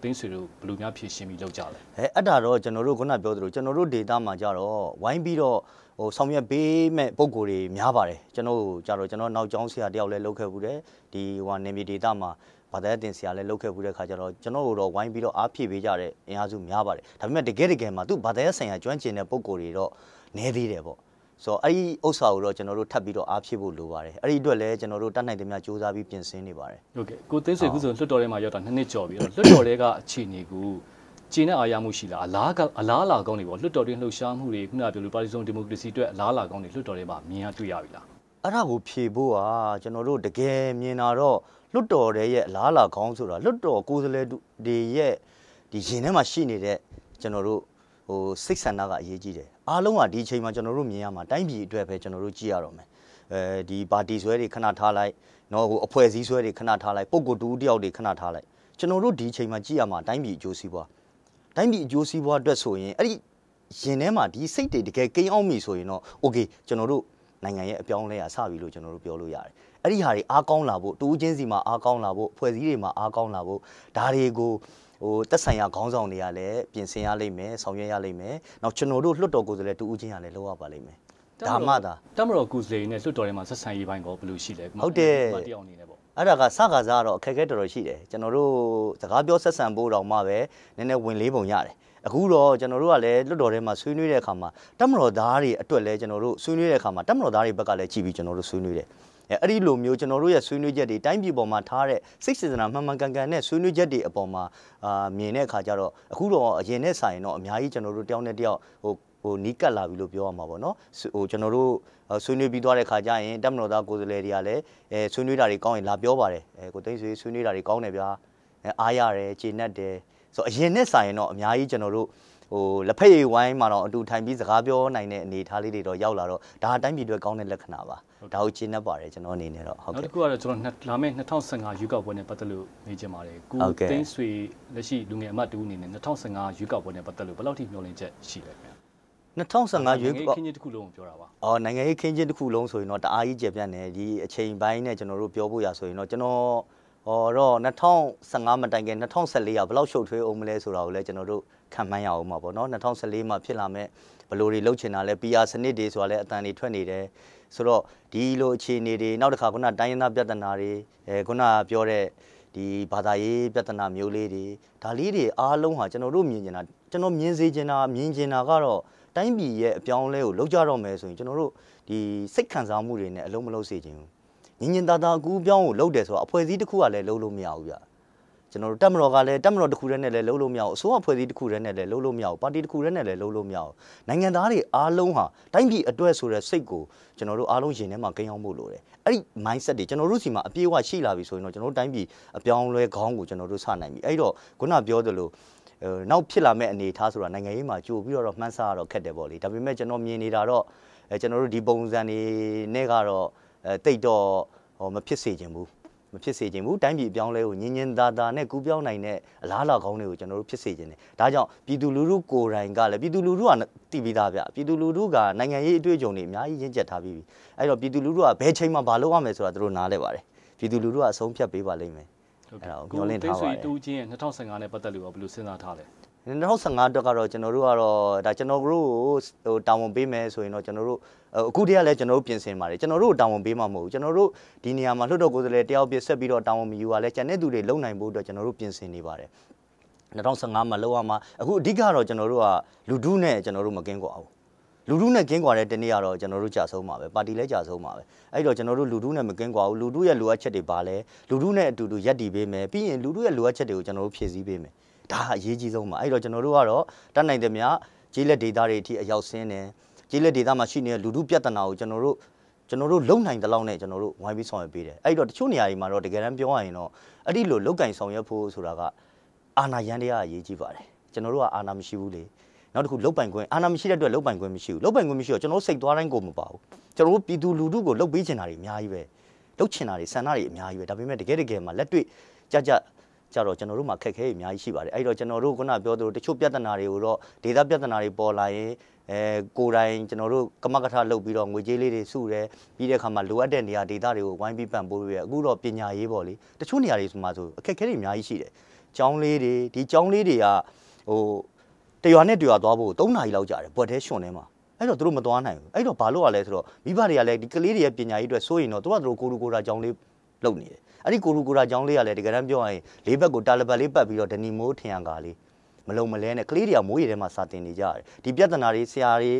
သိန်းဆွေတို့ဘယ်လိုများဖြည့်ရှင်းပြီးလုပ်ကြလဲအဲအဲ့ဒါတော့ကျွန်တော်တို့ခုနပြောသလိုကျွန်တော်တို့ data မှာကြတော့ဝိုင်းပြီးတော့ဟိုဆောင်ရွက်ပေးမဲ့ပုံကိုယ်တွေများပါတယ်ကျွန်တော်ကြတော့ကျွန်တော်နောက်ကျောင်းဆရာတယောက်လည်းလုပ်ခဲ့ဘူးတယ်ဒီဟိုနေမြေ data မှာ ဘာသာတင်ဆရာလည်းလုပ်ခဲ့ဘူးတဲ့ခါကျတော့ကျွန်တော်တို့တော့ဝိုင်းပြီးတော့အားဖြည့်ပေးကြတဲ့အင်အားစုများပါတယ်ဒါပေမဲ့တကယ်တကယ်မှာသူဘာသာဆိုင်ရာကျွမ်းကျင်တဲ့ပုံကိုယ်တွေတော့နည်းသေးတယ်ပေါ့ဆိုတော့အဲ့ဒီဥစ္စာကိုတော့ကျွန်တော်တို့ထပ်ပြီးတော့အားဖြည့်ဖို့လိုပါတယ်အဲ့ဒီအတွက်လည်းကျွန်တော်တို့တတ်နိုင်သမျှစူးစမ်းပြီးပြင်ဆင်နေပါတယ်ဟုတ်ကဲ့ကိုသိန်းဆွေခုဆိုလွတ်တော်ထဲမှာရောက်တာနှစ်နှစ်ကျော်ပြီအဲ့တော့လွတ်တော်ထဲကအခြေအနေကိုကျင်းတဲ့အာရမှုရှိလားအလားကအလားအလာကောင်းတွေပေါ့လွတ်တော်တွင်လှုပ်ရှားမှုတွေခုနကပြောလို့ပါတီစုံဒီမိုကရေစီအတွက်အလားအလာကောင်းတွေလွတ်တော်ထဲမှာမြင်ရတွေ့ရပြီလား အဲ့ဒါကိုဖြေဖို့ကကျွန်တော်တို့တကယ်မြင်တာတော့လွတ်တော်တဲ့ရဲ့အလားအလာကောင်းဆိုတာလွတ်တော်ကိုယ်စားလှယ်တွေရဲ့ဒီရင်ထဲမှာရှိနေတဲ့ကျွန်တော်တို့ဟိုစိတ်ဆန္ဒကအရေးကြီးတယ်အားလုံးကဒီအချိန်မှာကျွန်တော်တို့မြင်ရမှာတိုင်းပြည်အတွက်ပဲကျွန်တော်တို့ကြည့်ရတော့မယ်အဲဒီပါတီဆွဲတွေခဏထားလိုက်နော်ဟိုအဖွဲ့အစည်းဆွဲတွေခဏထားလိုက်ပုံကိုယ်တူတယောက်တွေခဏထားလိုက်ကျွန်တော်တို့ဒီအချိန်မှာကြည့်ရမှာတိုင်းပြည်အကျိုးစီးပွားတိုင်းပြည်အကျိုးစီးပွားအတွက်ဆိုရင်အဲ့ဒီရင်ထဲမှာဒီစိတ်တွေတကယ်ကိန်းအောင်ပြီဆိုရင်တော့โอเคကျွန်တော်တို့ နိုင်ငံရဲ့အပြောင်းလဲအဆပြီလို့ကျွန်တော်တို့ပြောလို့ရတယ်။အဲ့ဒီဟာတွေအားကောင်းလာဖို့တူးချင်းစီမှာအားကောင်းလာဖို့ဖွဲ့စည်းတွေမှာအားကောင်းလာဖို့ဒါတွေကိုဟိုတက်ဆိုင်ရာခေါင်းဆောင်တွေကလည်းပြင်ဆင်ရလိမ့်မယ်ဆောင်ရွက်ရလိမ့်မယ်။နောက်ကျွန်တော်တို့လွှတ်တော်ကိုယ်စားလှယ်တူးချင်းကလည်းလုပ်ရပါလိမ့်မယ်။ဒါမှသာတမတော်ကုစလေနဲ့လွတ်တော်ထဲမှာဆက်ဆံရေးပိုင်းကောဘယ်လိုရှိလဲဟုတ်တယ်မတရားအနေနဲ့ပေါ့အဲ့ဒါကစကားစားတော့အခက်အခဲတော်တော်ရှိတယ်ကျွန်တော်တို့စကားပြောဆက်ဆံဖို့တောင်မှပဲနည်းနည်းဝင်လေးပုံရတယ် အခုတော့ကျွန်တော်တို့ကလည်းလွတ်တော်ထဲမှာဆွေးနွေးတဲ့အခါမှာတမတော်သားတွေအတွက်လည်းကျွန်တော်တို့ဆွေးနွေးတဲ့အခါမှာတမတော်သားတွေဘက်ကလည်းကြည့်ပြီးကျွန်တော်တို့ဆွေးနွေးတယ်အဲအဲ့ဒီလိုမျိုးကျွန်တော်တို့ရဲ့ဆွေးနွေးချက်တွေတိုင်းပြည်ပေါ်မှာထားတဲ့စိတ်စေတနာမှန်မှန်ကန်ကန်နဲ့ဆွေးနွေးချက်တွေအပေါ်မှာအာမြင်တဲ့အခါကျတော့အခုတော့အရင်နဲ့ဆိုင်တော့အများကြီးကျွန်တော်တို့တယောက်နဲ့တယောက်ဟိုဟိုနီးကပ်လာပြီလို့ပြောရမှာပေါ့နော်ဟိုကျွန်တော်တို့ဆွေးနွေးပြီးသွားတဲ့ခါကျရင်တက်မတော်သားကိုယ်စားလှယ်တွေကလည်းအဲဆွေးနွေးတာတွေကောင်းရင်လာပြောပါတယ်အဲကိုသိန်းဆွေဆွေးနွေးတာတွေကောင်းတယ်ဗျာအဲအားရတယ်ကျေနပ်တယ် ဆိုတော့အရင်နဲ့ဆိုင်ရင်တော့အများကြီးကျွန်တော်တို့ဟိုလက်ဖက်ရည်ဝိုင်းမှာတော့အတူထိုင်ပြီးစကားပြောနိုင်တဲ့အနေအထားလေးတွေတော့ရောက်လာတော့ဒါအတိုင်းပြည်အတွက်ကောင်းတဲ့လက္ခဏာပါဒါကိုကျေနပ်ပါတယ်ကျွန်တော်အနေနဲ့တော့ဟုတ်နောက်ကဲ့တစ်ခုကတော့ကျွန်တော်နှစ်လာမယ့်2015ရွေးကောက်ပွဲနဲ့ပတ်သက်လို့မေးချင်ပါတယ်ကိုဟုတ်ကဲ့သိန်းဆွေလက်ရှိလူငယ်အမတ်တူအနေနဲ့2015ရွေးကောက်ပွဲနဲ့ပတ်သက်လို့ဘယ်လောက်ထိမျှော်လင့်ချက်ရှိလဲခင်ဗျာ2015ရွေးကောက်ခင်းကြီးတစ်ခုလုံးကိုပြောတာပါအော်နိုင်ငံရေးခင်းချင်းတစ်ခုလုံးဆိုရင်တော့တအားကြီးကျေပြန့်တယ်ဒီအချိန်ပိုင်းနဲ့ကျွန်တော်တို့ပြောဖို့ရဆိုရင်တော့ကျွန်တော် ဟောတော့2015မတိုင်ခင်2014ကဘယ်လောက်ရှုပ်ထွေးအောင်မလဲဆိုတာကိုလည်းကျွန်တော်တို့ခံမှန်းရအောင်ပါပေါ့နော်2014မှာဖြစ်လာမဲ့ဘယ်လိုတွေလုပ်ချင်တာလဲ PR စနစ်တွေဆိုတာလည်းအတန်တွေထွက်နေတယ်ဆိုတော့ဒီလိုအခြေအနေတွေနောက်တစ်ခါခုနတိုင်းရင်းသားပြဿနာတွေအဲခုနပြောတဲ့ဒီဘာသာရေးပြဿနာမျိုးလေးတွေဒါလေးတွေအားလုံးဟာကျွန်တော်တို့မြင်ကျင်တာကျွန်တော်မြင်စေချင်တာမြင်ကျင်တာကတော့တိုင်းပြည်ရဲ့အပြောင်းအလဲကိုလောက်ကြတော့မယ်ဆိုရင်ကျွန်တော်တို့ဒီစိတ်ခံစားမှုတွေနဲ့အလုံးမလုံးစေချင်ဘူး ညင်ညင်သာသာအကူအပြောင်းကိုလုပ်တယ်ဆိုတော့အဖွဲ့အစည်းတစ်ခုကလည်းလုပ်လို့မရဘူးဗျကျွန်တော်တို့တက်မတော်ကလည်းတက်မတော်တစ်ခုတည်းနဲ့လည်းလုပ်လို့မရဘူးအစိုးရအဖွဲ့အစည်းတစ်ခုတည်းနဲ့လည်းလုပ်လို့မရဘူးပါတီတစ်ခုတည်းနဲ့လည်းလုပ်လို့မရဘူးနိုင်ငံသားတွေအားလုံးဟာတိုင်းပြည်အတွက်ဆိုတဲ့စိတ်ကိုကျွန်တော်တို့အားလုံးရင်ထဲမှာကိန်းအောင်ဖို့လိုတယ်အဲ့ဒီ mindset တွေကျွန်တော်တို့စီမှာအပြည့်အဝရှိလာပြီဆိုရင်တော့ကျွန်တော်တို့တိုင်းပြည်အပြောင်းအလဲခေါင်းကိုကျွန်တော်တို့စနိုင်ပြီအဲ့တော့ခုနပြောသလိုဟိုနောက်ဖြစ်လာမဲ့အနေအထားဆိုတာနိုင်ငံရေးမှာကြိုပြီးတော့မှန်းဆရတော့ခက်တယ်ပေါ့လေဒါပေမဲ့ကျွန်တော်မြင်နေတာတော့အဲကျွန်တော်တို့ဒီပုံစံတွေနဲ့ကတော့ အဲတိတ်တော့ဟောမဖြစ်စေချင်ဘူးမဖြစ်စေချင်ဘူးတိုင်းပြည်အပြောင်းလဲကိုညင်ညင်သာသာနဲ့ကူးပြောင်းနိုင်တဲ့အလားအလာကောင်းတွေကိုကျွန်တော်တို့ဖြစ်စေချင်တယ်ဒါကြောင့်ပြည်သူလူထုကိုယ်တိုင်ကလည်းပြည်သူလူထုကတည်ပြီးသားဗျပြည်သူလူထုကနိုင်ငံရေးအတွေ့အကြုံတွေအများကြီးရင့်ကျက်ထားပြီးပြီအဲ့တော့ပြည်သူလူထုကဘယ်ချိန်မှမလုပ်ရမယ်ဆိုတာသူတို့နားလဲပါတယ်ပြည်သူလူထုကအဆုံးဖြတ်ပေးပါလိမ့်မယ်ဟုတ်အဲ့ဒါကိုကိုမျှော်လင့်သိထားန်းဆွေပါတယ်တူချင်းရဲ့2015နဲ့ပတ်သက်လို့ရောဘယ်လိုစဉ်းစားထားလဲအဲ 2015အတွက်ကတော့ကျွန်တော်တို့ကတော့ဒါကျွန်တော်တို့ကိုဟိုတာဝန်ပေးမယ်ဆိုရင်တော့ကျွန်တော်တို့အခုတည်းကလည်းကျွန်တော်တို့ပြင်ဆင်ပါတယ်ကျွန်တော်တို့တာဝန်ပေးမှာမဟုတ်ဘူးကျွန်တော်တို့ဒီနေရာမှာလွှတ်တော်ကိုယ်စားလှယ်တယောက်ပြဆက်ပြီးတော့တာဝန်မယူပါလဲကျန်တဲ့သူတွေလုံနိုင်ဖို့အတွက်ကျွန်တော်တို့ပြင်ဆင်နေပါတယ်2015မှာလောက်ရမှာအခုအဓိကတော့ကျွန်တော်တို့ကလူဒုနဲ့ကျွန်တော်တို့မကင်းကွာဘူးလူဒုနဲ့ကင်းကွာတဲ့တနေ့ကတော့ကျွန်တော်တို့ကြာဆုံးပါပဲပါတီလည်းကြာဆုံးပါပဲအဲ့တော့ကျွန်တော်တို့လူဒုနဲ့မကင်းကွာဘူးလူဒုရဲ့လိုအပ်ချက်တွေပါလဲလူဒုနဲ့အတူတူရက်တည်ပေးမယ်ပြီးရင်လူဒုရဲ့လိုအပ်ချက်တွေကိုကျွန်တော်တို့ဖြည့်ဆည်းပေးမယ် ဒါအရေးကြီးဆုံးပါအဲ့တော့ကျွန်တော်တို့ကတော့တတ်နိုင်တယ်များကျေးလက်ဒေတာတွေအထိအရောက်ဆင်းတယ်ကျေးလက်ဒေတာမှာရှိနေတဲ့လူဒုပြဿနာကိုကျွန်တော်တို့ကျွန်တော်တို့လုံနိုင်တဲ့လောက်နဲ့ကျွန်တော်တို့ဝိုင်းပြီးဆောင်ရွက်ပေးတယ်အဲ့တော့တချို့နေရာတွေမှာတော့တကယ်တမ်းပြောရရင်တော့အဲ့ဒီလိုလောက်ကင်ဆောင်ရွက်ဖို့ဆိုတာကအာဏာရန်တရားအရေးကြီးပါတယ်ကျွန်တော်တို့ကအာဏာမရှိဘူးလေနောက်တစ်ခုလုတ်ပိုင်ခွင့်အာဏာမရှိတဲ့အတွက်လုတ်ပိုင်ခွင့်မရှိဘူးလုတ်ပိုင်ခွင့်မရှိတော့ကျွန်တော်တို့စိတ်သွားတိုင်းကိုမပါဘူးကျွန်တော်တို့ပြည်သူလူထုကိုလုတ်ပေးချင်တာတွေအများကြီးပဲလုတ်ချင်တာတွေဆန္ဒတွေအများကြီးပဲဒါပေမဲ့တကယ်တကယ်မှာလက်တွေ့ကြကြ ကြတော့ကျွန်တော်တို့မှာခက်ခဲတွေအများကြီးရှိပါတယ်အဲ့တော့ကျွန်တော်တို့ခုနပြောသလိုတချို့ပြဿနာတွေကိုတော့ဒေတာပြဿနာတွေပေါ်လာရင်အဲကိုယ်တိုင်ကျွန်တော်တို့ကမကထလုပ်ပြီးတော့ငွေကြေးလေးတွေစုတယ်ပြီးတဲ့အခါမှာလိုအပ်တဲ့နေရာဒေတာတွေကိုဝိုင်းပြီးပံ့ပိုးရအခုတော့ပညာရေးပေါ့လေတချို့နေရာတွေဆိုမှဆိုအခက်ခဲတွေအများကြီးရှိတယ်ကျောင်းလေးတွေဒီကျောင်းလေးတွေကဟိုတရွာနဲ့တရွာသွားဖို့3နာရီလောက်ကြာတယ်ဘွက်သေးရှင်ထဲမှာအဲ့တော့သူတို့မသွားနိုင်ဘူးအဲ့တော့ဘာလို့ရလဲဆိုတော့မိဘတွေကလည်းဒီကလေးတွေရဲ့ပညာရေးအတွက်စိုးရင်တော့သူကသူတို့ကိုလူကိုရာကျောင်းလေးလုပ်နေတယ် အဲ့ဒီကိုလူကိုရာကျောင်းလေးကလည်းတကယ်တမ်းပြောရရင်လေးဘက်ကိုတာလပတ်လေးပတ်ပြီးတော့ဒနီမိုးထင်ရကားလေးမလုံမလဲနဲ့ကလေးတွေကမိုးရီထဲမှာစာတင်နေကြတယ်ဒီပြဿနာတွေဆရာတွေ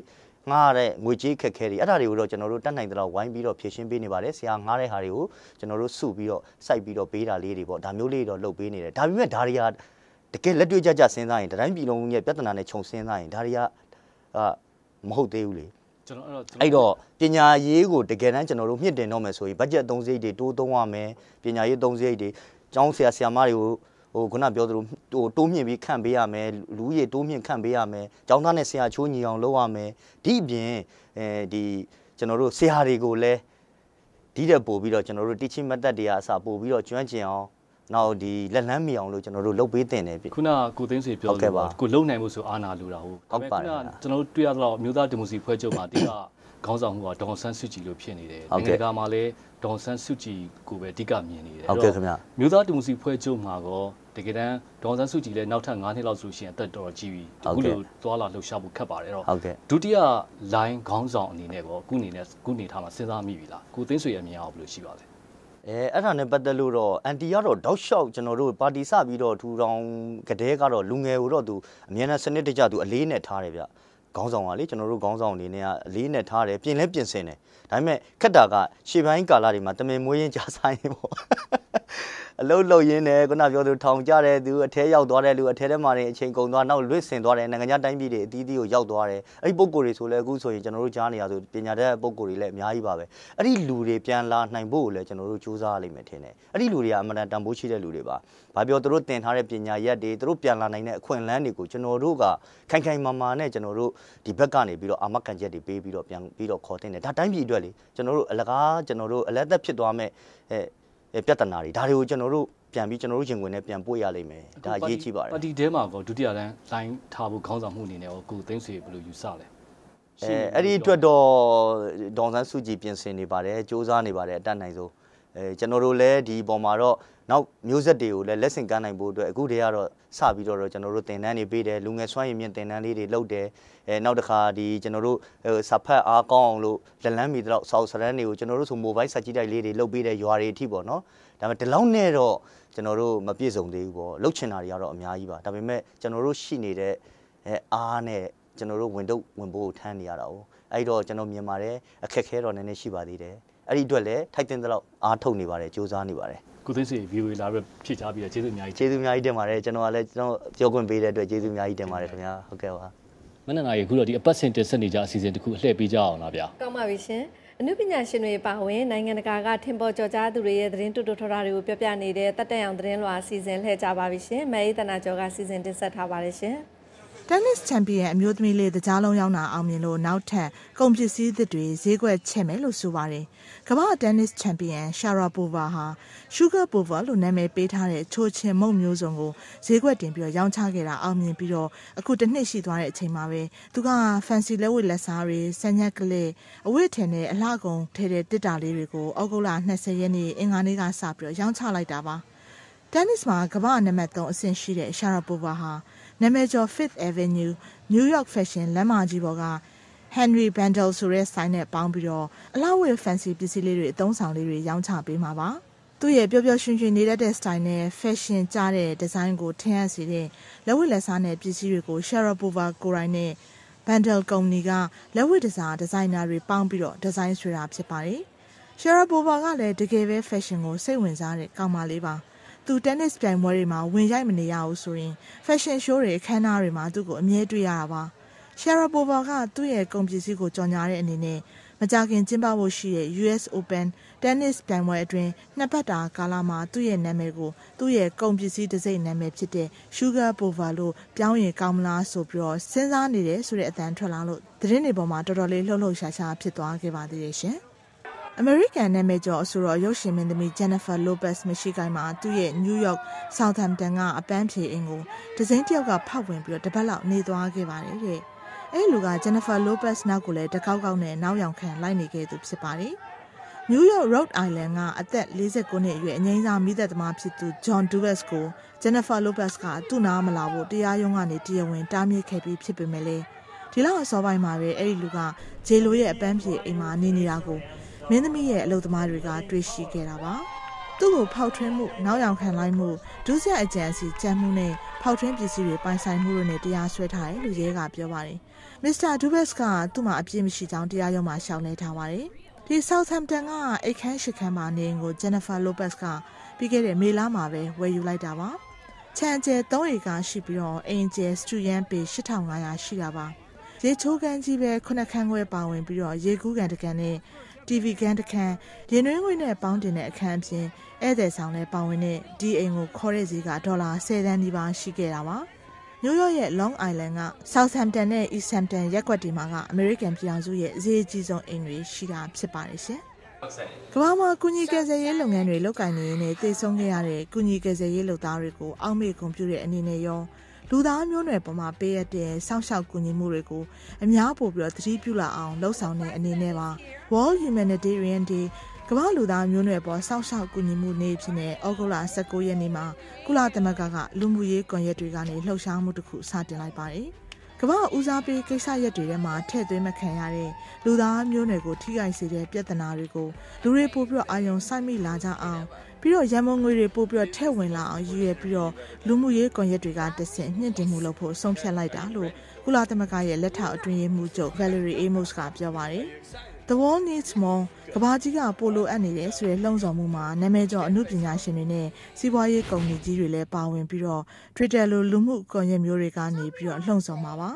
ငားတဲ့ငွေကြေးခက်ခဲတွေအဲ့ဒါတွေကိုတော့ကျွန်တော်တို့တတ်နိုင်တဲ့လောက်ဝိုင်းပြီးတော့ဖြည့်ရှင်းပေးနေပါတယ်ဆရာငားတဲ့ဟာတွေကိုကျွန်တော်တို့စုပြီးတော့စိုက်ပြီးတော့ပေးတာလေးတွေပေါ့ဒါမျိုးလေးတော့လုပ်ပေးနေတယ်ဒါပေမဲ့ဒါတွေကတကယ်လက်တွေ့ကြကြစဉ်းစားရင်တိုင်းပြည်လုံးရဲ့ပြဿနာနဲ့ခြုံစဉ်းစားရင်ဒါတွေကအာမဟုတ်သေးဘူးလေ ကျွန်တော်အဲ့တော့အဲ့တော့ပညာရေးကိုတကယ်တမ်းကျွန်တော်တို့မြင့်တင်တော့မယ်ဆိုရင်ဘတ်ဂျက်သုံးစရိတ်တွေတိုးသုံးရမယ်ပညာရေးသုံးစရိတ်တွေကျောင်းဆရာဆရာမတွေကိုဟိုခုနပြောသလိုဟိုတိုးမြင့်ပြီးခန့်ပေးရမယ်လူကြီးတိုးမြင့်ခန့်ပေးရမယ်ကျောင်းသားနဲ့ဆရာချိုးညီအောင်လုပ်ရမယ်ဒီအပြင်အဲဒီကျွန်တော်တို့ဆရာတွေကိုလည်းဒီတဲ့ပို့ပြီးတော့ကျွန်တော်တို့ teaching method တွေအစားပို့ပြီးတော့ကျွမ်းကျင်အောင် နောက်ဒီလက်လန်းမီအောင်လို့ကျွန်တော်တို့လုပ်ပေးတင်တယ်ပြီ ခုနကိုသိန်းဆွေပြောလို့ကိုလုံနိုင်မှုဆိုအာနာလူတာဟုတ်ဟုတ်ပါတယ်ခုနကျွန်တော်တို့တွေ့ရတော့မြို့သားဒီမိုစီဖွဲ့ချုပ်မှာတိကခေါင်းဆောင်မှုကဒေါန်ဆန်းစုကြည်လို့ဖြစ်နေတယ်နိုင်ငံတကာမှာလည်းဒေါန်ဆန်းစုကြည်ကိုပဲအဓိကမြင်နေတယ်ဟုတ်ကဲ့ခင်ဗျမြို့သားဒီမိုစီဖွဲ့ချုပ်မှာကောတကယ်တမ်းဒေါန်ဆန်းစုကြည်လည်းနောက်ထပ်9နှစ်လောက်ဆိုရှင်အသက်တော်ကြီးပြီအခုလိုသွားလာလှုပ်ရှားဖို့ခက်ပါတယ်တော့ဒုတိယ line ခေါင်းဆောင်အနေနဲ့ကောအခုအနေနဲ့အခုနေထားမှာစဉ်းစားမိပြီလားကိုသိန်းဆွေရဲ့အမြင်အောင်ဘယ်လိုရှိပါလဲ အဲအဲ့ဒါနဲ့ပတ်သက်လို့တော့အန်တီကတော့တောက်လျှောက်ကျွန်တော်တို့ပါတီစပြီးတော့ထူထောင်ကတဲ့ကတော့လူငယ်ကိုတော့သူအမြဲတမ်းစနစ်တကျသူအလေးနဲ့ထားတယ်ဗျခေါင်းဆောင်ကလေကျွန်တော်တို့ခေါင်းဆောင်အနေနဲ့ကအလေးနဲ့ထားတယ်ပြင်လဲပြင်ဆင်တယ်ဒါပေမဲ့ခက်တာကရှေ့ပိုင်းကာလတွေမှာတမင်မွေးရင်ကြာဆိုင်ပေါ့ အလုတ်လုတ်ရင်းနဲ့ခုနပြောသူထောင်ကြတဲ့သူအထဲရောက်သွားတဲ့လူအထဲထဲမှာနေအချိန်ကုန်သွားနောက်လွတ်ဆင်သွားတယ်နိုင်ငံခြားတိုင်းပြည်တွေအသီးသီးကိုရောက်သွားတယ်အဲ့ဒီပုံကိုယ်တွေဆိုလဲအခုဆိုရင်ကျွန်တော်တို့ကြားနေရဆိုပညာတတ်ပုံကိုယ်တွေလည်းအများကြီးပါပဲအဲ့ဒီလူတွေပြန်လာနိုင်ဖို့ကိုလည်းကျွန်တော်တို့စူးစမ်းရလိမ့်မယ်ထင်တယ်အဲ့ဒီလူတွေကအမှန်တန်တန်ဖိုးရှိတဲ့လူတွေပါဘာပြောသူတို့တင်ထားတဲ့ပညာရက်တွေသူတို့ပြန်လာနိုင်တဲ့အခွင့်အလမ်းတွေကိုကျွန်တော်တို့ကခိုင်ခိုင်မာမာနဲ့ကျွန်တော်တို့ဒီဘက်ကနေပြီးတော့အာမခံချက်တွေပေးပြီးတော့ပြန်ပြီးတော့ခေါ်တင်တယ်ဒါတိုင်းပြည်အတွက်လေကျွန်တော်တို့အလကားကျွန်တော်တို့အလက်သက်ဖြစ်သွားမဲ့အဲ ပြဿနာတွေဒါတွေကိုကျွန်တော်တို့ပြန်ပြီးကျွန်တော်တို့ရင်ဝင်နဲ့ပြန်ပို့ရလိမ့်မယ်ဒါအရေးကြီးပါတယ်ပါတီထဲမှာကောဒုတိယတန်းလိုင်းထားဖို့ခေါင်းဆောင်မှုအနေနဲ့ရောကိုသိန်းဆွေဘယ်လိုယူဆလဲအဲအဲ့ဒီအတွက်တော့ဒေါန်ဆန်းစုကြည်ပြင်ဆင်နေပါတယ်စ조사နေပါတယ်အတတ်နိုင်ဆုံးအဲကျွန်တော်တို့လည်းဒီပေါ်မှာတော့ နောက်မျိုးဆက်တွေကိုလည်းလက်ဆင့်ကမ်းနိုင်ဖို့အတွက်အခုတည်းကတော့စပြီးတော့ကျွန်တော်တို့တင်တန်းနေပေးတယ်လူငယ်စွမ်းရည်မြင့်တင်တန်းလေးတွေလုပ်တယ်အဲနောက်တစ်ခါဒီကျွန်တော်တို့စာဖတ်အားကောင်းအောင်လို့လက်လန်းမီတော့ဆောက်စရန်တွေကိုကျွန်တော်တို့ဆိုမိုဘိုင်းစက်ကြီးတိုက်လေးတွေလုပ်ပေးတယ်ရွာတွေအထိပေါ့နော်ဒါပေမဲ့ဒီလောက်နဲ့တော့ကျွန်တော်တို့မပြည့်စုံသေးဘူးပေါ့လှုပ်ချင်တာတွေကတော့အများကြီးပါဒါပေမဲ့ကျွန်တော်တို့ရှိနေတဲ့အဲအားနဲ့ကျွန်တော်တို့ဝင်တော့ဝင်ဖို့ထမ်းနေရတာ哦အဲ့တော့ကျွန်တော်မြင်ပါတယ်အခက်ခဲတော့နည်းနည်းရှိပါသေးတယ်အဲ့ဒီအတွက်လည်းထိုက်တင်တဲ့လောက်အားထုတ်နေပါတယ်စူးစမ်းနေပါတယ် ကိုသိန်းစီ view လာပြီးဖြည့်ချပြီးတော့ကျေးဇူးအများကြီးကျေးဇူးအများကြီးတင်ပါတယ်ကျွန်တော်ကလည်းကျွန်တော်ပြောခွင့်ပေးတဲ့အတွက်ကျေးဇူးအများကြီးတင်ပါတယ်ခင်ဗျာဟုတ်ကဲ့ပါမနက်နာရီအခုတော့ဒီအပတ်စဉ်တင်ဆက်နေကြအစီအစဉ်တခုအလှည့်ပေးကြအောင်လားဗျာကောင်းပါပြီရှင်အနုပညာရှင်တွေပါဝင်နိုင်ငံတကာကထင်ပေါ်ကျော်ကြားသူတွေရဲ့သတင်းတူတူထော်တာတွေကိုပြောပြနေတဲ့တက်တက်အောင်သတင်းလွှာအစီအစဉ်လှည့်ကြပါပြီရှင်မဲအေးတနာကျော်ကစီစဉ်တင်ဆက်ထားပါတယ်ရှင် တက်နစ်ချန်ပီယံအမျိုးသမီးလေးတကြားလုံးရောက်တာအောင်မြင်လို့နောက်ထပ်ကုန်ပစ္စည်းသစ်တွေဈေးကွက်ချက်မယ်လို့ဆိုပါတယ်။ကမ္ဘာတက်နစ်ချန်ပီယံရှာရာပိုဗာဟာရှုဂါပိုဗာလို့နာမည်ပေးထားတဲ့ချိုချင်မုံမျိုးစုံကိုဈေးကွက်တင်ပြီးတော့ရောင်းချခဲ့တာအောင်မြင်ပြီးတော့အခုတစ်နှစ်ရှိသွားတဲ့အချိန်မှာပဲသူကဖန်စီလက်ဝတ်လက်စားတွေဆန်ညက်ကလေးအဝတ်ထည်နဲ့အလှကုန်ထဲတဲ့တစ်တာလေးတွေကိုအောက်ဂုတ်လ20ရက်နေ့အင်္ဂါနေ့ကစပြီးတော့ရောင်းချလိုက်တာပါ။ တက်နစ်မှာကမ္ဘာနံပါတ်3အဆင့်ရှိတဲ့ရှာရာပိုဗာဟာနာမည်ကျော် Fifth Avenue New York Fashion လမ်းမကြီးပေါ်က Henry Bandel ဆိုတဲ့ဆိုင်နဲ့ပေါင်းပြီးတော့အလှဝတ် fancy ပစ္စည်းလေးတွေအသုံးဆောင်လေးတွေရောင်းချပေးမှာပါသူ့ရဲ့ပျော်ပျော်ရွှင်ရွှင်နေတတ်တဲ့ style နဲ့ fashion ကြတဲ့ design ကိုထင်ဟပ်စေတဲ့လက်ဝတ်လက်စားနဲ့ပစ္စည်းတွေကို Sharapova ကိုရိုင်းနဲ့ Bandel ကုမ္ပဏီကလက်ဝတ်ဒီဇိုင်ဒီဇိုင်နာတွေပေါင်းပြီးတော့ဒီဇိုင်းဆွဲတာဖြစ်ပါတယ်။ Sharapova ကလည်းတကယ်ပဲ fashion ကိုစိတ်ဝင်စားတဲ့ကောင်မလေးပါ။ သူ tennis ပြိုင်ပွဲတွေမှာဝင်ရိုက်မနေရဘူးဆိုရင် fashion show တွေအခမ်းအနားတွေမှာသူ့ကိုအမြဲတွေ့ရတာပါ။ Sharapova ကသူ့ရဲ့ကုန်ပစ္စည်းကိုကြော်ညာတဲ့အနေနဲ့မကြခင်ကျင်းပဖို့ရှိတဲ့ US Open Tennis ပြိုင်ပွဲအတွင်းနှစ်ပတ်တာကာလမှာသူ့ရဲ့နာမည်ကိုသူ့ရဲ့ကုန်ပစ္စည်းတစ်စိမ့်နာမည်ဖြစ်တဲ့ Sugar Bova လို့ပြောင်းရင်ကောင်းမလားဆိုပြီးတော့စဉ်းစားနေတယ်ဆိုတဲ့အသံထွက်လာလို့သတင်းတွေပေါ်မှာတော်တော်လေးလှုပ်လှုပ်ရှားရှားဖြစ်သွားခဲ့ပါသေးတယ်ရှင်။ American နာမည်ကျော်အဆိုတော်ရုပ်ရှင်မင်းသမီး Jennifer Lopez မရှိကိုင်းမှာသူ့ရဲ့ New York Southampton ကအပန်းဖြေအိမ်ကိုဒဇင်းတယောက်ကဖောက်ဝင်ပြီးတော့တပတ်လောက်နေသွားခဲ့ပါတယ်တဲ့။အဲ့လူက Jennifer Lopez နောက်ကိုလည်းတကောက်ကောက်နဲ့နောက်ယောင်ခံလိုက်နေခဲ့သူဖြစ်ပါတယ်။ New York Rhode Island ကအသက်49နှစ်အရွယ်အငိမ့်စားမိသက်သမားဖြစ်သူ John Dewes ကို Jennifer Lopez ကသူ့နားမလာဖို့တရားရုံးကနေတရားဝင်တားမြစ်ခဲ့ပြီးဖြစ်ပေမဲ့လေဒီလောက်အစောပိုင်းမှာပဲအဲ့ဒီလူကဂျေလိုရဲ့အပန်းဖြေအိမ်မှာနေနေတာကို မင်းသမီးရဲ့အလုပ်သမားတွေကတွေ့ရှိခဲ့တာပါသူ့ကိုဖောက်ထွင်းမှုနောက်ယောင်ခံလိုက်မှုဒုစရအကြံစီကြမ်းမှုနဲ့ဖောက်ထွင်းပစ္စည်းတွေပိုင်ဆိုင်မှုတို့နဲ့တရားစွဲထားတယ်လို့ရဲကပြောပါတယ်မစ္စတာဒူဘက်စ်ကသူ့မှာအပြစ်မရှိကြောင်းတရားရုံးမှာရှောင်လဲထားပါတယ်။ဒီ Southampton ကအိတ်ခမ်းရှိခမ်းမှာနေကို Jennifer Lopez ကပြီးခဲ့တဲ့မေလမှာပဲဝယ်ယူလိုက်တာပါ။ချန်ကျဲ3ဧကရှိပြီးတော့အင်ကျဲစတူယန်ပေ8500ရှိတာပါ။ရေချိုးကန်ကြီးပဲခုနှစ်ခန်းခွဲပါဝင်ပြီးတော့ရေကူးကန်တကန်နဲ့ TV ကန်တခန်းရင်နှွေးငွေနဲ့ပေါင်းတင်တဲ့အခန်းပြင်ဧည့်သည်ဆောင်လည်းပါဝင်တဲ့ဒီအိမ်ကိုခေါ်တဲ့ဈေးကဒေါ်လာ10တန်းဒီပါရှိခဲ့တာပါ။နယူးယောက်ရဲ့ Long Island က Southampton နဲ့ East Hampton ရပ်ကွက်တွေမှာကအမေရိကန်ပြည်ထောင်စုရဲ့အရေးကြီးဆုံးအိမ်တွေရှိတာဖြစ်ပါတယ်ရှင်။ကမ္ဘာမှာကုညီကယ်ဆယ်ရေးလုပ်ငန်းတွေလုပ်ကိုင်နေနေသိဆုံးခဲ့ရတဲ့ကုညီကယ်ဆယ်ရေးလုပ်သားတွေကိုအောက်မေ့ကွန်ပျူတာအနေနဲ့ရော လူသားမျိုးနွယ်ပေါ်မှာပေးရတဲ့စောင့်ရှောက်ကူညီမှုတွေကိုအများပို့ပြီးတော့သတိပြုလာအောင်လှုံ့ဆော်တဲ့အနေနဲ့ပါ World Humanitarian Day ကမ္ဘာလူသားမျိုးနွယ်ပေါ်စောင့်ရှောက်ကူညီမှုနေ့ဖြစ်တဲ့ဩဂုတ်လ19ရက်နေ့မှာကုလသမဂ္ဂကလူမှုရေးကွန်ရက်တွေကနေလှုပ်ရှားမှုတစ်ခုစတင်လိုက်ပါတယ်။ကမ္ဘာဦးစားပေးကိစ္စရပ်တွေထဲမှာထည့်သွင်းမခံရတဲ့လူသားမျိုးနွယ်ကိုထိခိုက်စေတဲ့ပြဿနာတွေကိုလူတွေပို့ပြီးတော့အာရုံစိုက်မိလာကြအောင် ပြီးတော့ရန်မုံငွေတွေပို့ပြီးတော့ထည့်ဝင်လာအောင်ရည်ရွယ်ပြီးတော့လူမှုရေးကွန်ရက်တွေကတဆင့်မြင့်တင်မှုလုပ်ဖို့ဆုံးဖြတ်လိုက်တာလို့ကုလသမဂ္ဂရဲ့လက်ထောက်အတွင်းရေးမှူးချုပ် Valerie Amos ကပြောပါတယ်။ The world needs more ကဘာကြီးကပိုလိုအပ်နေတယ်ဆိုတဲ့လှုံ့ဆော်မှုမှာနာမည်ကျော်အမှုပညာရှင်တွေနဲ့စီးပွားရေးကုမ္ပဏီကြီးတွေလည်းပါဝင်ပြီးတော့ Twitter လိုလူမှုကွန်ရက်မျိုးတွေကနေပြီးတော့လှုံ့ဆော်မှာပါ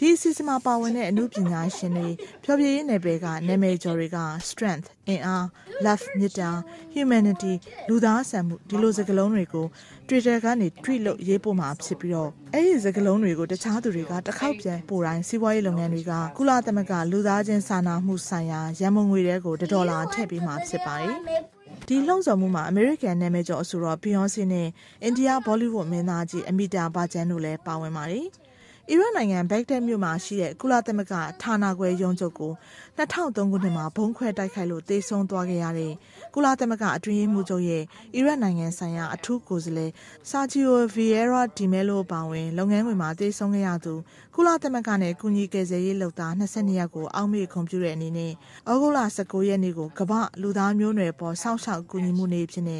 ဒီအစီအစဉ်မှာပါဝင်တဲ့အမှုပညာရှင်တွေဖျော်ဖြေရေးနယ်ပယ်ကနာမည်ကျော်တွေက strength အင်အား love မြတ်တာ humanity လူသားဆန်မှုဒီလိုစကားလုံးတွေကို Twitter ကနေ tweet လုပ်ရေးပို့မှာဖြစ်ပြီးတော့အဲ့ဒီစကားလုံးတွေကိုတခြားသူတွေကတစ်ခေါက်ပြန်ပို့တိုင်းစီးပွားရေးလုပ်ငန်းတွေကကုလသမဂ္ဂလူသားချင်းစာနာမှုဆိုင်ရာရန်ပုံငွေတွေကိုတဒေါ်လာထည့်ပေးမှာဖြစ်ပါတယ်ဒီလှုံ့ဆော်မှုမှာအမေရိကန်နာမည်ကျော်အဆိုတော်ဘီယောင်းစီနဲ့အိန္ဒိယဘောလိဝုဒ်မင်းသားကြီးအမီတာဘာဂျန်တို့လည်းပါဝင်ပါတယ်။ အီရတ်နိုင်ငံဘက်ဂဒက်မြို့မှာရှိတဲ့ကုလသမဂ္ဂဌာနခွဲရုံးချုပ်ကို2003ခုနှစ်မှာဘုံခွဲတိုက်ခိုက်လို့တေဆုံးသွားခဲ့ရတဲ့ကုလသမဂ္ဂအတွင်းရေးမှူးချုပ်ရဲ့အီရတ်နိုင်ငံဆိုင်ရာအထူးကိုယ်စားလှယ်ဆာဂျီယိုဗီယေရာဒီမဲလိုပါဝင်လုပ်ငန်းခွင်မှာတေဆုံးခဲ့ရသူကုလသမဂ္ဂနဲ့ကုညီကယ်ဆယ်ရေးလုပ်သား22ယောက်ကိုအောက်မေ့ခွန်ပြုတဲ့အနေနဲ့ဩဂုတ်လ19ရက်နေ့ကိုကမ္ဘာလူသားမျိုးနွယ်ပေါ်စောင့်ရှောက်ကူညီမှုနေ့ဖြစ်နေ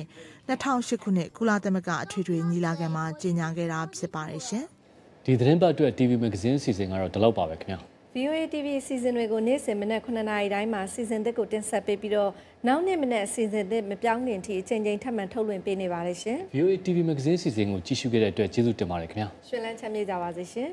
2008ခုနှစ်ကုလသမဂ္ဂအထွေထွေညီလာခံမှာကြေညာခဲ့တာဖြစ်ပါတယ်ရှင်။ ဒီသတင်းပတ်အတွက် TV Magazine အစီအစဉ်ကတော့ဒီလောက်ပါပဲခင်ဗျာ VOA TV အစီအစဉ်တွေကိုနေ့စဉ်မနက်9:00နာရီတိုင်းမှာစီစဉ်သစ်ကိုတင်ဆက်ပေးပြီးတော့နောက်နေ့မနက်အစီအစဉ်သစ်မပြောင်းခင်ထိအချိန်ချင်းထပ်မံထုတ်လွှင့်ပေးနေပါတယ်ရှင် VOA TV Magazine အစီအစဉ်ကိုကြည့်ရှုခဲ့တဲ့အတွက်ကျေးဇူးတင်ပါတယ်ခင်ဗျာရှင်လန်းချမ်းမြေ့ကြပါစေရှင်